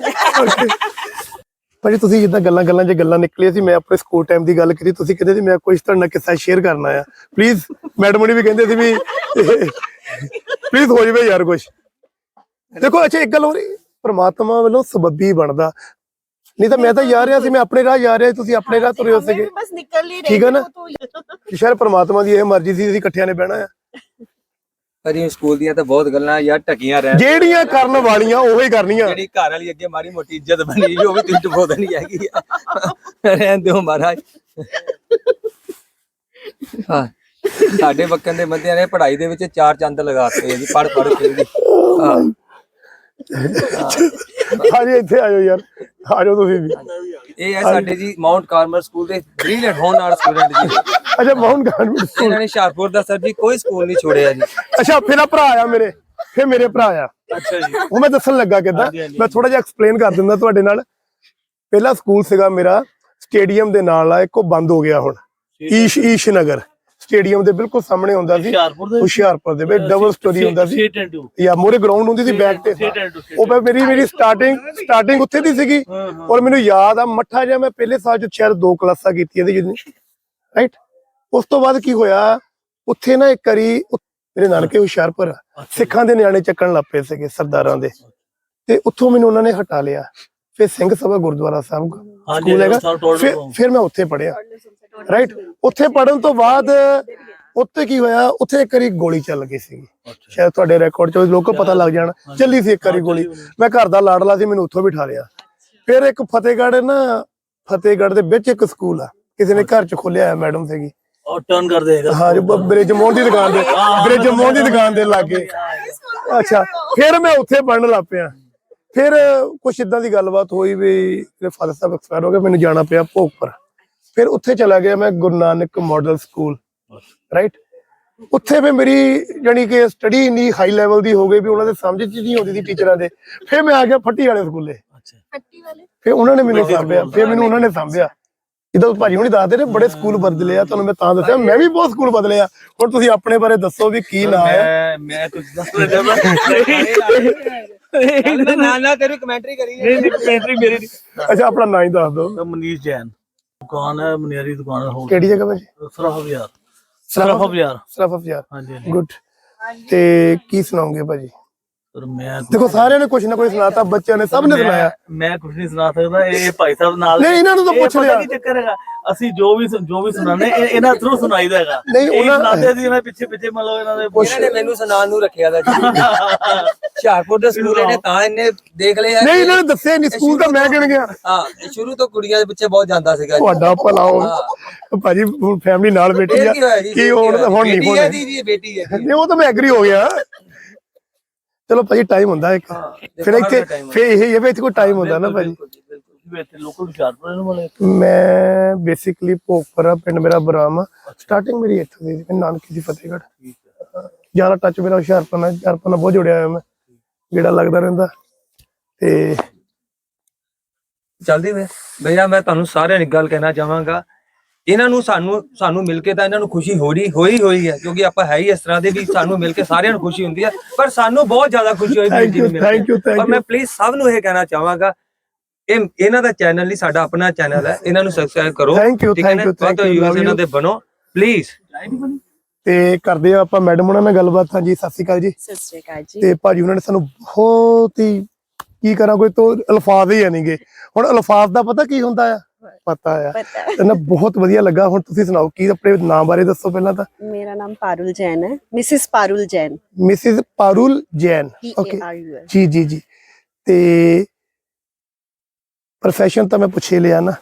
ਭਾਜੀ ਤੁਸੀਂ ਜਿੱਦਾਂ ਗੱਲਾਂ ਗੱਲਾਂ 'ਚ ਗੱਲਾਂ ਨਿਕਲੀਆਂ ਸੀ ਮੈਂ ਆਪਣੇ ਸਕੂਲ ਟਾਈਮ ਦੀ ਗੱਲ ਕੀਤੀ। ਤੁਸੀਂ ਕਹਿੰਦੇ ਸੀ ਮੈਂ ਕੁਝ ਤੁਹਾਡੇ ਨਾਲ ਕਿੱਸਾ ਸ਼ੇਅਰ ਕਰਨਾ ਆ। ਪਲੀਜ਼ ਮੈਡਮ ਨੇ ਵੀ ਕਹਿੰਦੇ ਸੀ ਵੀ ਪਲੀਜ਼ ਹੋ ਜਵੇ ਯਾਰ ਕੁਝ ਦੇਖੋ ਅੱਛਾ ਇੱਕ ਗੱਲ ਹੋ ਰਹੀ ਪ੍ਰਮਾਤਮਾ ਵੱਲੋਂ ਸਬੱਬੀ ਬਣਦਾ। ਨਹੀਂ ਤਾਂ ਮੈਂ ਤਾਂ ਜਾ ਰਿਹਾ ਸੀ ਮੈਂ ਆਪਣੇ ਰਾਹ ਜਾ ਰਿਹਾ ਤੁਸੀਂ ਆਪਣੇ ਰਾਹ ਤੁਰੇ ਸੀਗੇ। ਠੀਕ ਹੈ ਨਾ? ਕਿ ਸ਼ਾਇਦ ਪ੍ਰਮਾਤਮਾ ਦੀ ਇਹ ਮਰਜ਼ੀ ਸੀ ਅਸੀਂ ਇਕੱਠਿਆਂ ਨੇ ਬਹਿਣਾ ਆ। ਭਾਜੀ ਸਕੂਲ ਦੀਆਂ ਤਾਂ ਬਹੁਤ ਗੱਲਾਂ ਯਾਰ ਟਕੀਆਂ ਰਹਿ ਜਿਹੜੀਆਂ ਕਰਨ ਵਾਲੀਆਂ ਉਹੀ ਕਰਨੀਆਂ। ਜਿਹੜੀ ਘਰ ਵਾਲੀ ਅੱਗੇ ਮਾਰੀ ਮੋਟੀ ਇੱਜ਼ਤ ਬਣੀ ਉਹ ਵੀ ਤਿੰਟ ਬਹੁਤ ਨਹੀਂ ਹੈਗੀ ਰਹਿਣ ਦਿਓ ਮਹਾਰਾਜ। ਹਾਂ ਸਾਡੇ ਬੱਕਨ ਦੇ ਬੰਦਿਆਂ ਨੇ ਪੜ੍ਹਾਈ ਦੇ ਵਿੱਚ ਚਾਰ ਚੰਦ ਲਗਾਤੇ ਜੀ ਪੜ ਪੜ ਕੇ ਹਾਂ। ਹਾਂਜੀ ਇੱਥੇ ਆਜੋ ਯਾਰ। ਆਜੋ ਤੁਸੀਂ ਵੀ। ਇਹ ਹੈ ਸਾਡੇ ਜੀ ਮਾਉਂਟ ਕਾਰਮਲ ਸਕੂਲ ਦੇ ਬ੍ਰਿਲੀਅੰਟ ਹੋਣ ਵਾਲੇ ਸਟੂਡੈਂਟ ਜੀ। ਅੱਛਾ ਮਾਊਂਟ ਗਾਰਡਨ ਸਕੂਲ ਇਹਨਾਂ ਨੇ ਹੁਸ਼ਿਆਰਪੁਰ ਦਾ ਸਰ ਜੀ ਕੋਈ ਸਕੂਲ ਨਹੀਂ ਛੋੜਿਆ ਜੀ। ਅੱਛਾ ਫਿਰ ਆ ਭਰਾ ਆ ਮੇਰੇ। ਫਿਰ ਮੇਰੇ ਭਰਾ ਆ। ਅੱਛਾ ਜੀ। ਉਹ ਮੈਂ ਦੱਸਣ ਲੱਗਾ ਕਿਦਾਂ? ਮੈਂ ਥੋੜਾ ਜਿਹਾ ਐਕਸਪਲੇਨ ਕਰ ਦਿੰਦਾ ਤੁਹਾਡੇ ਨਾਲ। ਪਹਿਲਾ ਸਕੂਲ ਸੀਗਾ ਮੇਰਾ। ਸਟੇਡੀਅਮ ਦੇ ਨਾਲ ਆ ਇੱਕ ਉਹ ਬੰਦ ਹੋ ਗਿਆ ਹੁਣ। ਈਸ਼ ਈਸ਼ ਨਗਰ ਸਟੇਡੀਅਮ ਦੇ ਬਿਲਕੁਲ ਸਾਹਮਣੇ ਹੁੰਦਾ ਸੀ। ਹੁਸ਼ਿਆਰਪੁਰ ਦੇ ਵਿੱਚ? ਡਬਲ ਸਟੋਰੀ ਹੁੰਦਾ ਸੀ। ਜਾਂ ਮੋਰੇ ਗਰਾਊਂਡ ਹੁੰਦੀ ਸੀ ਬੈਕ ਤੇ ਉਹ ਮੈਂ ਮੇਰੀ ਮੇਰੀ ਸਟਾਰਟਿੰਗ ਸਟਾਰਟਿੰਗ ਉੱਥੇ ਦੀ ਸੀਗੀ। ਔਰ ਮੈਨੂੰ ਯਾਦ ਆ ਮੱਠਾ ਜਿਹਾ ਮੈਂ ਪਹਿਲੇ ਸਾਲ ਚ ਸ਼ਾਇਦ ਦੋ ਕਲਾਸਾਂ ਕੀਤੀਆਂ ਸੀ ਜਿੰਨੀ। ਰਾਈਟ ਉਸ ਤੋਂ ਬਾਅਦ ਕੀ ਹੋਇਆ? ਉੱਥੇ ਨਾ ਇੱਕ ਵਾਰੀ ਉ- ਮੇਰੇ ਨਾਨਕੇ ਹੁਸ਼ਿਆਰਪੁਰ ਆ। ਸਿੱਖਾਂ ਦੇ ਨਿਆਣੇ ਚੱਕਣ ਲੱਗ ਪਏ ਸੀਗੇ ਸਰਦਾਰਾਂ ਦੇ। ਤੇ ਉੱਥੋਂ ਮੈਨੂੰ ਉਹਨਾਂ ਨੇ ਹਟਾ ਲਿਆ। ਫਿਰ ਸਿੰਘ ਸਭਾ ਗੁਰਦੁਆਰਾ ਸਾਹਿਬ ਸਕੂਲ ਹੈਗਾ। ਫਿਰ ਮੈਂ ਉੱਥੇ ਪੜਿਆ ਰਾਈਟ ਉੱਥੇ ਪੜਨ ਤੋਂ ਬਾਅਦ ਉੱਤੇ ਕੀ ਹੋਇਆ? ਉੱਥੇ ਇੱਕ ਵਾਰੀ ਗੋਲੀ ਚੱਲ ਗਈ ਸੀ ਸ਼ਾਇਦ ਤੁਹਾਡੇ ਰਿਕਾਰਡ 'ਚ ਲੋਕਲ ਪਤਾ ਲੱਗ ਜਾਣਾ। ਚੱਲੀ ਸੀ ਇੱਕ ਵਾਰੀ ਗੋਲੀ। ਮੈਂ ਘਰ ਦਾ ਲਾਡਲਾ ਸੀ ਮੈਨੂੰ ਉੱਥੋਂ ਬਿਠਾ ਲਿਆ। ਫਿਰ ਇੱਕ ਫਤੇਗੜ ਨਾ ਫਤੇਗੜ ਦੇ ਵਿੱਚ ਇੱਕ ਸਕੂਲ ਆ। ਕਿਸੇ ਨੇ ਘਰ 'ਚ ਖੋਲਿਆ ਹੈ ਮੈਡਮ ਸੀਗੀ। ਔਰ ਟਰਨ ਕਰਦੇ ਹੈਗਾ। ਹਾਂ ਜੋ ਬ੍ਰਿਜ ਮੋਹਨ ਦੀ ਦੁਕਾਨ ਦੇ ਬ੍ਰਿਜ ਮੋਹਨ ਦੀ ਦੁਕਾਨ ਦੇ ਲਾਗੇ। ਅੱਛਾ। ਫਿਰ ਮੈਂ ਉੱਥੇ ਪੜਨ ਲੱਗ ਪਿਆ। ਫਿਰ ਕੁਛ ਇਦਾਂ ਦੀ ਗੱਲਬਾਤ ਹੋਈ ਵੀ ਫਾਦਰ ਸਾਹਿਬ ਐਕਸਪਾਇਰ ਹੋ ਗਏ ਮੈਨੂੰ ਜਾਣਾ ਪਿਆ ਭੋਗਪੁਰ। ਫਿਰ ਉੱਥੇ ਚਲਾ ਗਿਆ ਮੈਂ Guru Nanak model school right ਉੱਥੇ ਵੀ ਮੇਰੀ ਜਾਨੀ ਕਿ ਸਟੱਡੀ ਇੰਨੀ ਹਾਈ ਲੈਵਲ ਦੀ ਹੋ ਗਈ ਵੀ ਉਹਨਾਂ ਦੇ ਸਮਝ ਚ ਨਹੀਂ ਆਉਂਦੀ ਸੀ ਟੀਚਰਾਂ ਦੇ। ਫਿਰ ਮੈਂ ਆ ਗਿਆ ਫੱਟੀ ਵਾਲੇ ਸਕੂਲੇ। ਫੱਟੀ ਵਾਲੇ? ਫਿਰ ਉਹਨਾਂ ਨੇ ਮੈਨੂੰ ਸਾਂਭਿਆ ਫਿਰ ਮੈਨੂੰ ਉਹਨਾਂ ਨੇ ਸਾਂਭਿਆ। ਇਦਾਂ ਭਾਜੀ ਹੁਣੀ ਦੱਸਦੇ ਨੇ ਬੜੇ ਸਕੂਲ ਬਦਲੇ ਆ ਤੁਹਾਨੂੰ ਮੈਂ ਤਾਂ ਦੱਸਿਆ ਮੈਂ ਵੀ ਬਹੁਤ ਸਕੂਲ ਬਦਲੇ ਆ। ਹੁਣ ਤੁਸੀਂ ਆਪਣੇ ਬਾਰੇ ਦੱਸੋ ਵੀ ਕੀ ਨਾਮ ਮੈਂ ਮੈਂ ਕੁਝ ਦੱਸ ਰਿਹਾ ਨਾ ਨਾ ਤੇਰੀ ਕਮੈਂਟਰੀ ਕਰੀ। ਨਹੀਂ ਨਹੀਂ ਕਮੈਂਟਰੀ ਮੇਰੀ ਅੱਛਾ ਆਪਣਾ ਨਾਂ ਹੀ ਦੱਸ ਦਿਓ। ਮਨੀਸ਼ ਜੈਨ। ਦੁਕਾਨ ਹੈ ਮਨਿਆਰੀ ਦੁਕਾਨ ਹੋਰ ਕਿਹੜੀ ਜਗ੍ਹਾ ਭਾਜੀ? ਸਰਾਫ ਬਾਜ਼ਾਰ। ਸਰਾਫ ਬਾਜ਼ਾਰ। ਸਰਾਫ ਬਾਜ਼ਾਰ। ਹਾਂਜੀ ਗੁੱਡ। ਤੇ ਕੀ ਸੁਣਾਉਂਗੇ ਭਾਜੀ? ਪਰ ਮੈਂ ਦੇਖੋ ਸਾਰਿਆਂ ਨੇ ਕੁਝ ਨਾ ਕੁਝ ਸੁਣਾਤਾ ਬੱਚਿਆਂ ਨੇ ਸਭ ਨੇ ਮੈਂ- ਸੁਣਾਇਆ। ਮੈਂ ਕੁਝ ਨਹੀਂ ਸੁਣਾ ਸਕਦਾ ਇਹ ਭਾਈ ਸਾਹਿਬ ਨਾਲ ਨਹੀਂ, ਇਹਨਾਂ ਨੂੰ ਤਾਂ ਇਹ ਪੁੱਛ ਪਤਾ ਲਿਆ। ਕੀ ਚੱਕਰ ਹੈਗਾ? ਅਸੀਂ ਜੋ ਵੀ ਸੁਣ- ਜੋ ਵੀ ਸੁਣਾਉਂਦੇ ਇਹ- ਇਹਨਾਂ ਥਰੂ ਸੁਣਾਈਦਾ ਹੈਗਾ। ਨਹੀਂ, ਇਹ ਉਹਨਾਂ- ਸੁਣਾਉਂਦੇ ਸੀ ਇਹਨਾਂ ਪਿੱਛੇ ਪਿੱਛੇ ਮਤਲਬ ਇਹਨਾਂ ਦੇ ਇਹਨਾਂ ਨੇ ਮੈਨੂੰ ਸੁਣਾਉਣ ਨੂੰ ਰੱਖਿਆ ਦਾ ਜੀ। ਹੁਸ਼ਿਆਰਪੁਰ ਦੇ ਸਕੂਲ ਇਹਨੇ ਤਾਂ ਇਹਨੇ ਦੇਖ ਲਿਆ ਨਹੀਂ ਇਹਨਾਂ ਨੇ ਦੱਸਿਆ ਨਹੀਂ ਸਕੂਲ ਤਾਂ ਮੈਂ ਗਿਣ ਗਿਆ। ਹਾਂ ਇਹ ਸ਼ੁਰੂ ਤੋਂ ਕੁੜੀਆਂ ਦੇ ਪਿੱਛੇ ਬਹੁਤ ਜਾਂਦਾ ਸੀਗਾ ਜੀ। ਤੁਹਾਡਾ ਭਲਾ ਹੋ। ਭਾਜੀ ਫੈਮਿਲੀ ਨਾਲ ਬੈਠੀ ਫੇਰ ਆ ਕੀ ਹੋਇਆ ਜੀ ਕੀ ਹੁਣ ਹੁਣ ਨਹੀਂ ਬੇਟੀ ਹੋਣਾ। ਹੈ ਦੀ ਜੀ ਇਹ ਬੇਟੀ ਹੈ। ਜੀ। ਨਹੀਂ ਉਹ ਤਾਂ ਮੈਂ ਐਗਰੀ ਹੋ ਗਿਆ। ਚਲੋ ਭਾਜੀ ਟਾਈਮ ਹੁੰਦਾ ਇੱਕ। ਹਾਂ, ਫਿਰ ਇੱਥੇ ਫਿਰ ਇਹ ਇਹ ਵਿੱਚ ਕੋਈ ਟਾਈਮ ਹੁੰਦਾ ਨਾ ਭਾਜੀ। ਮੈਂ ਬੇਸਿਕਲੀ ਭੋਗਪੁਰਾ ਪਿੰਡ ਮੇਰਾ ਬਰਾਮ ਸਟਾਰਟਿੰਗ ਮੇਰੀ ਇੱਥੋਂ ਦੀ ਸੀ, ਨਾਨਕੀ ਦੀ ਫਤਿਹਗੜ੍ਹ। ਜ਼ਿਆਦਾ ਟੱਚ ਮੇਰਾ ਹੁਸ਼ਿਆਰਪੁਰ ਨਾਲ ਹੁਸ਼ਿਆਰਪੁਰ ਨਾਲ ਬਹੁਤ ਜੁੜਿਆ ਹੋਇਆ ਮੈਂ। ਜਿਹੜਾ ਲੱਗਦਾ ਰਹਿੰਦਾ। ਤੇ ਚੱਲਦੀ ਵੇ। ਭਈਆ ਮੈਂ ਤੁਹਾਨੂੰ ਸਾਰਿਆਂ ਨੂੰ ਇੱਕ ਗੱਲ ਕਹਿਣਾ ਚਾਹਾਂਗਾ। ਇਹਨਾਂ ਨੂੰ ਸਾਨੂੰ ਸਾਨੂੰ ਮਿਲ ਕੇ ਤਾਂ ਇਹਨਾਂ ਨੂੰ ਖੁਸ਼ੀ ਹੋ ਰਹੀ ਹੋਈ ਹੋਈ ਹੈ ਕਿਉਂਕਿ ਆਪਾਂ ਹੈ ਹੀ ਇਸ ਤਰ੍ਹਾਂ ਦੇ ਵੀ ਸਾਨੂੰ ਮਿਲ ਕੇ ਸਾਰਿਆਂ ਨੂੰ ਖੁਸ਼ੀ ਹੁੰਦੀ ਹੈ ਪਰ ਸਾਨੂੰ ਬਹੁਤ ਜ਼ਿਆਦਾ ਖੁਸ਼ੀ ਹੋਈ ਵੀਰ ਜੀ ਨੂੰ ਮਿਲ ਕੇ। ਔਰ ਮੈਂ. ਪਲੀਜ਼ ਸਭ ਨੂੰ ਇਹ ਕਹਿਣਾ ਚਾਹਾਂਗਾ ਇਹ ਇਹਨਾਂ ਦਾ ਚੈਨਲ ਨਹੀਂ ਸਾਡਾ ਆਪਣਾ ਚੈਨਲ ਹੈ ਇਹਨਾਂ ਨੂੰ ਸਬਸਕ੍ਰਾਈਬ ਕਰੋ ਹੈ you, thank ਬਹੁਤ you, ਯੂਜ਼ love ਇਹਨਾਂ. ਦੇ ਬਣੋ ਪਲੀਜ਼ ਤੇ ਕਰਦੇ ਆ ਆਪਾਂ ਮੈਡਮ ਉਹਨਾਂ ਨਾਲ ਗੱਲਬਾਤ ਹਾਂਜੀ ਸਤਿ ਸ਼੍ਰੀ ਅਕਾਲ ਜੀ। ਸਤਿ ਸ਼੍ਰੀ ਅਕਾਲ ਜੀ। ਤੇ ਭਾਜੀ ਉਹਨਾਂ ਨੇ ਸਾਨੂੰ ਬਹੁਤ ਹੀ ਕੀ ਕਰਾਂ ਕੋਈ ਤੋਂ ਅਲਫਾਜ਼ ਹੀ ਨਹੀਂਗੇ ਹੁਣ ਅਲਫਾਜ਼ ਦਾ ਪਤਾ ਕੀ ਹੁੰਦਾ ਆ? ਪਤਾ ਆ। ਪਤਾ। ਹੈ। ਬਹੁਤ ਵਧੀਆ ਲੱਗਾ। ਹੁਣ ਤੁਸੀਂ ਸੁਣਾਓ ਕੀ ਆਪਣੇ ਨਾਮ ਬਾਰੇ ਦੱਸੋ ਪਹਿਲਾਂ ਤਾਂ? ਮੇਰਾ ਨਾਮ ਪਾਰੁਲ ਜੈਨ ਹੈ। Mrs Parul Jain. Mrs Parul Jain okay. ਜੀ ਜੀ ਜੀ। ਤੇ profession ਤਾਂ ਮੈਂ ਪੁੱਛੇ ਲਿਆ ਨਾ।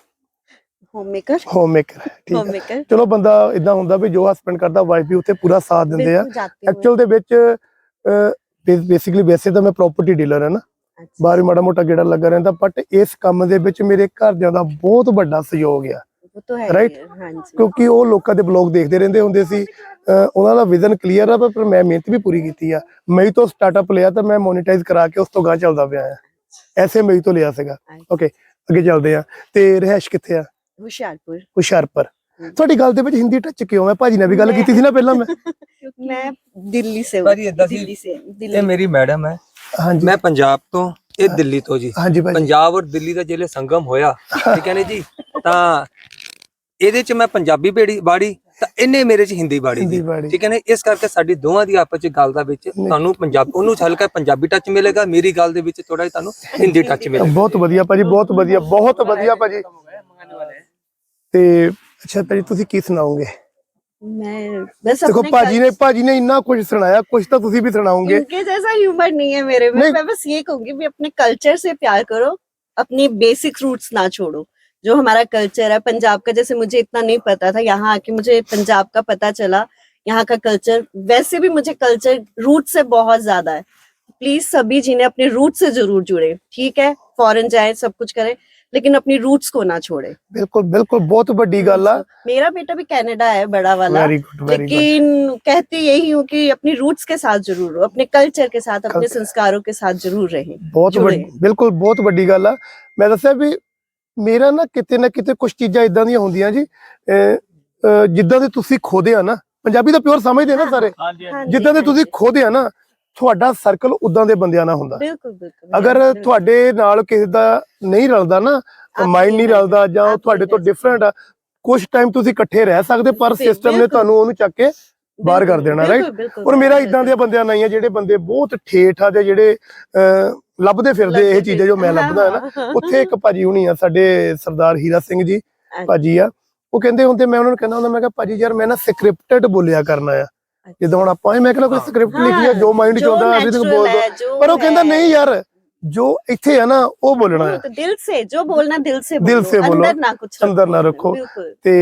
ਹੋਮਮੇਕਰ ਮੇਕਰ ਠੀਕ ਆ। ਚਲੋ ਬੰਦਾ ਇਦਾਂ ਹੁੰਦਾ ਵੀ ਜੋ ਹਸਬੰਡ ਕਰਦਾ ਵਾਈਫ ਵੀ ਉੱਥੇ ਪੂਰਾ ਸਾਥ ਦਿੰਦੇ ਆ। ਐਕਚੁਅਲ ਦੇ ਵਿੱਚ ਬੇਸਿਕਲੀ ਵੈਸੇ ਤਾਂ ਮੈਂ ਪ੍ਰੋਪਰਟੀ ਡੀਲਰ ਹਾਂ ਨਾ। ਬਾਹਰ ਮਾੜਾ ਮੋਟਾ ਗੇੜਾ ਲੱਗਾ ਰਹਿੰਦਾ ਬਟ ਇਸ ਕੰਮ ਦੇ ਵਿੱਚ ਮੇਰੇ ਘਰਦਿਆਂ ਦਾ ਬਹੁਤ ਵੱਡਾ ਸਹਿਯੋਗ ਆ। ਰਾਈਟ ਕਿਉਂਕਿ ਉਹ ਲੋਕਾਂ ਦੇ ਬਲੌਗ ਦੇਖਦੇ ਰਹਿੰਦੇ ਹੁੰਦੇ ਸੀ। ਉਹਨਾਂ ਦਾ ਵਿਜ਼ਨ ਕਲੀਅਰ ਆ ਪਰ ਮੈਂ ਮਿਹਨਤ ਵੀ ਪੂਰੀ ਕੀਤੀ ਆ। ਮੈਂ ਤੋਂ ਸਟਾਰਟਅਪ ਲਿਆ ਤਾਂ ਮੈਂ ਮੋਨੇਟਾਈਜ਼ ਕਰਾ ਕੇ ਉਸ ਤੋਂ ਗਾਂ ਚੱਲਦਾ ਪਿਆ ਆ। ਐਸੇ ਮੈਂ ਤੋਂ ਲਿਆ ਸੀਗਾ। ਓਕੇ ਅੱਗੇ ਚੱਲਦੇ ਆ। ਤੇ ਰਹਿਸ਼ ਕਿੱਥੇ ਆ? ਹੁਸ਼ਿਆਰਪੁਰ। ਹੁਸ਼ਿਆਰਪੁਰ। ਤੁਹਾਡੀ ਗੱਲ ਦੇ ਵਿੱਚ ਹਿੰਦੀ ਟੱਚ ਕਿਉਂ ਹੈ ਭਾਜੀ ਨੇ ਵੀ ਗੱਲ ਕੀਤੀ ਸੀ ਨਾ ਪਹਿਲਾਂ ਮੈਂ। ਮੈਂ ਦਿੱਲੀ ਸੇ ਭਾਜੀ ਇਦਾਂ ਸੀ ਇਹ ਮੇਰੀ ਮੈਡਮ ਹੈ। ਹਾਂਜੀ। ਮੈਂ ਪੰਜਾਬ ਤੋਂ ਇਹ ਦਿੱਲੀ ਤੋਂ ਜੀ। ਹਾਂਜੀ ਭਾਜੀ। ਪੰਜਾਬ ਔਰ ਦਿੱਲੀ ਦਾ ਜਿਹੜੇ ਸੰਗਮ ਹੋਇਆ ਠੀਕ ਹੈ ਨੇ ਜੀ? ਤਾਂ ਇਹਦੇ ਚ ਮੈਂ ਪੰਜਾਬੀ ਬੇੜੀ ਬਾੜੀ ਤਾਂ ਇਹਨੇ ਮੇਰੇ ਚ ਹਿੰਦੀ ਬਾੜੀ ਦੀ। ਠੀਕ ਹੈ ਨੇ ਇਸ ਕਰਕੇ ਸਾਡੀ ਦੋਵਾਂ ਦੀ ਆਪਸ ਚ ਗੱਲ ਦਾ ਵਿੱਚ ਤੁਹਾਨੂੰ ਪੰਜਾਬ ਉਹਨੂੰ ਹਲਕਾ ਪੰਜਾਬੀ ਟੱਚ ਮਿਲੇਗਾ। ਮੇਰੀ ਗੱਲ ਦੇ ਵਿੱਚ ਥੋੜਾ ਜਿਹਾ ਤੁਹਾਨੂੰ ਹਿੰਦੀ ਟੱਚ ਮਿਲੇਗਾ। ਬਹੁਤ ਵਧੀਆ ਭਾਜੀ ਬਹੁਤ ਵਧੀਆ ਬਹੁਤ ਵਧੀਆ ਭਾਜੀ। ਤੇ ਅੱਛਾ ਭਾਜੀ ਤੁਸੀਂ ਕੀ ਸੁਣਾਓਗੇ? मैं देखो पाजी ने पाजी ने इतना कुछ सुनाया कुछ तो तुम भी सुनाओगे। इनके जैसा ह्यूमर नहीं है मेरे में। मैं बस ये कहूँगी भी अपने कल्चर से प्यार करो बेसिक रूट्स ना छोड़ो। जो हमारा कल्चर है पंजाब का जैसे मुझे इतना नहीं पता था यहाँ आके मुझे पंजाब का पता चला। यहाँ का कल्चर वैसे भी मुझे कल्चर रूट से बहुत ज़्यादा है। प्लीज़ सभी जिन्हें अपने रूट से ज़रूर जुड़े ठीक है? फॉरन जाए सब कुछ करें। लेकिन अपनी रूट्स को ना छोड़े। बिल्कुल बिल्कुल बहुत बड़ी गल है मेरा बेटा भी कनाडा है बड़ा वाला। Very good, very लेकिन good. कहती यही हूँ कि अपनी रूट्स के साथ ज़रूर रहो अपने कल्चर के साथ अपने संस्कारों के साथ ज़रूर रहे बहुत बड़ी बिल्कुल बहुत बड़ी गल है मैं दसा भी मेरा ना कि ना कि कुछ चीजा इदा ਦੀਆਂ होंगे जी। जिदा ਦੇ ਤੁਸੀਂ ਖੋਦੇ ਆ ਨਾ ਪੰਜਾਬੀ ਦਾ ਪਿਓਰ ਸਮਝਦੇ ਆ ਨਾ ਸਾਰੇ ਜਿੱਦਾਂ ਦੇ ਤੁਸੀਂ ਤੁਹਾਡਾ ਸਰਕਲ ਉਦਾਂ ਦੇ ਬੰਦਿਆਂ ਨਾਲ ਹੁੰਦਾ। ਬਿਲਕੁਲ ਬਿਲਕੁਲ ਅਗਰ ਤੁਹਾਡੇ ਨਾਲ ਕਿਸੇ ਦਾ ਨਹੀਂ ਰਲਦਾ ਨਾ ਮਾਈਂਡ ਨਹੀਂ ਰਲਦਾ ਜਾਂ ਤੁਹਾਡੇ ਤੋਂ ਡਿਫਰੈਂਟ ਆ। ਕੁਝ ਟਾਈਮ ਤੁਸੀਂ ਇਕੱਠੇ ਰਹਿ ਸਕਦੇ ਪਰ ਸਿਸਟਮ ਨੇ ਤੁਹਾਨੂੰ ਉਹਨੂੰ ਚੱਕ ਕੇ ਬਾਹਰ ਕਰ ਦੇਣਾ ਰਾਈਟ ਔਰ ਮੇਰਾ ਇਦਾਂ ਦੇ ਬੰਦਿਆਂ ਨਹੀਂ ਆ ਜਿਹੜੇ ਬੰਦੇ ਬਹੁਤ ਠੇਠ ਆ ਤੇ ਜਿਹੜੇ ਲੱਭਦੇ ਫਿਰਦੇ ਇਹ ਚੀਜ਼ਾਂ ਜੋ ਮੈਂ ਲੱਭਦਾ ਹੈ ਉੱਥੇ ਇੱਕ ਭਾਜੀ ਹੁਣੀ ਆ ਸਾਡੇ ਸਰਦਾਰ ਹੀਰਾ ਸਿੰਘ ਜੀ ਭਾਜੀ ਆ। ਉਹ ਕਹਿੰਦੇ ਹੁੰਦੇ ਮੈਂ ਉਹਨਾਂ ਨੂੰ ਕਹਿੰਦਾ ਹੁੰਦਾ ਮੈਂ ਕਿਹਾ ਭਾਜੀ ਯਾਰ ਮੈਂ ਨਾ ਸਕ੍ਰਿਪਟਡ ਬੋਲਿਆ ਕਰਨਾ ਆ। ਜਿੱਦਾਂ ਹੁਣ ਆਪਾਂ ਇਹ ਮੈਂ ਕਹਿੰਦਾ ਕੋਈ ਸਕ੍ਰਿਪਟ ਲਿਖੀ ਆ ਜੋ ਮਾਈਂਡ ਚ जो ਆਉਂਦਾ ਅਸੀਂ ਤਾਂ natural ਬੋਲ ਦੋ है, जो ਪਰ ਉਹ ਕਹਿੰਦਾ है, ਨਹੀਂ ਯਾਰ ਜੋ ਇੱਥੇ ਆ ਨਾ ਉਹ ਬੋਲਣਾ वो ਹੈ तो दिल से जो बोलना दिल से दिल बोलो, से बोलो, अंदर ना कुछ अंदर ना रखो। बिल्कुल ਤੇ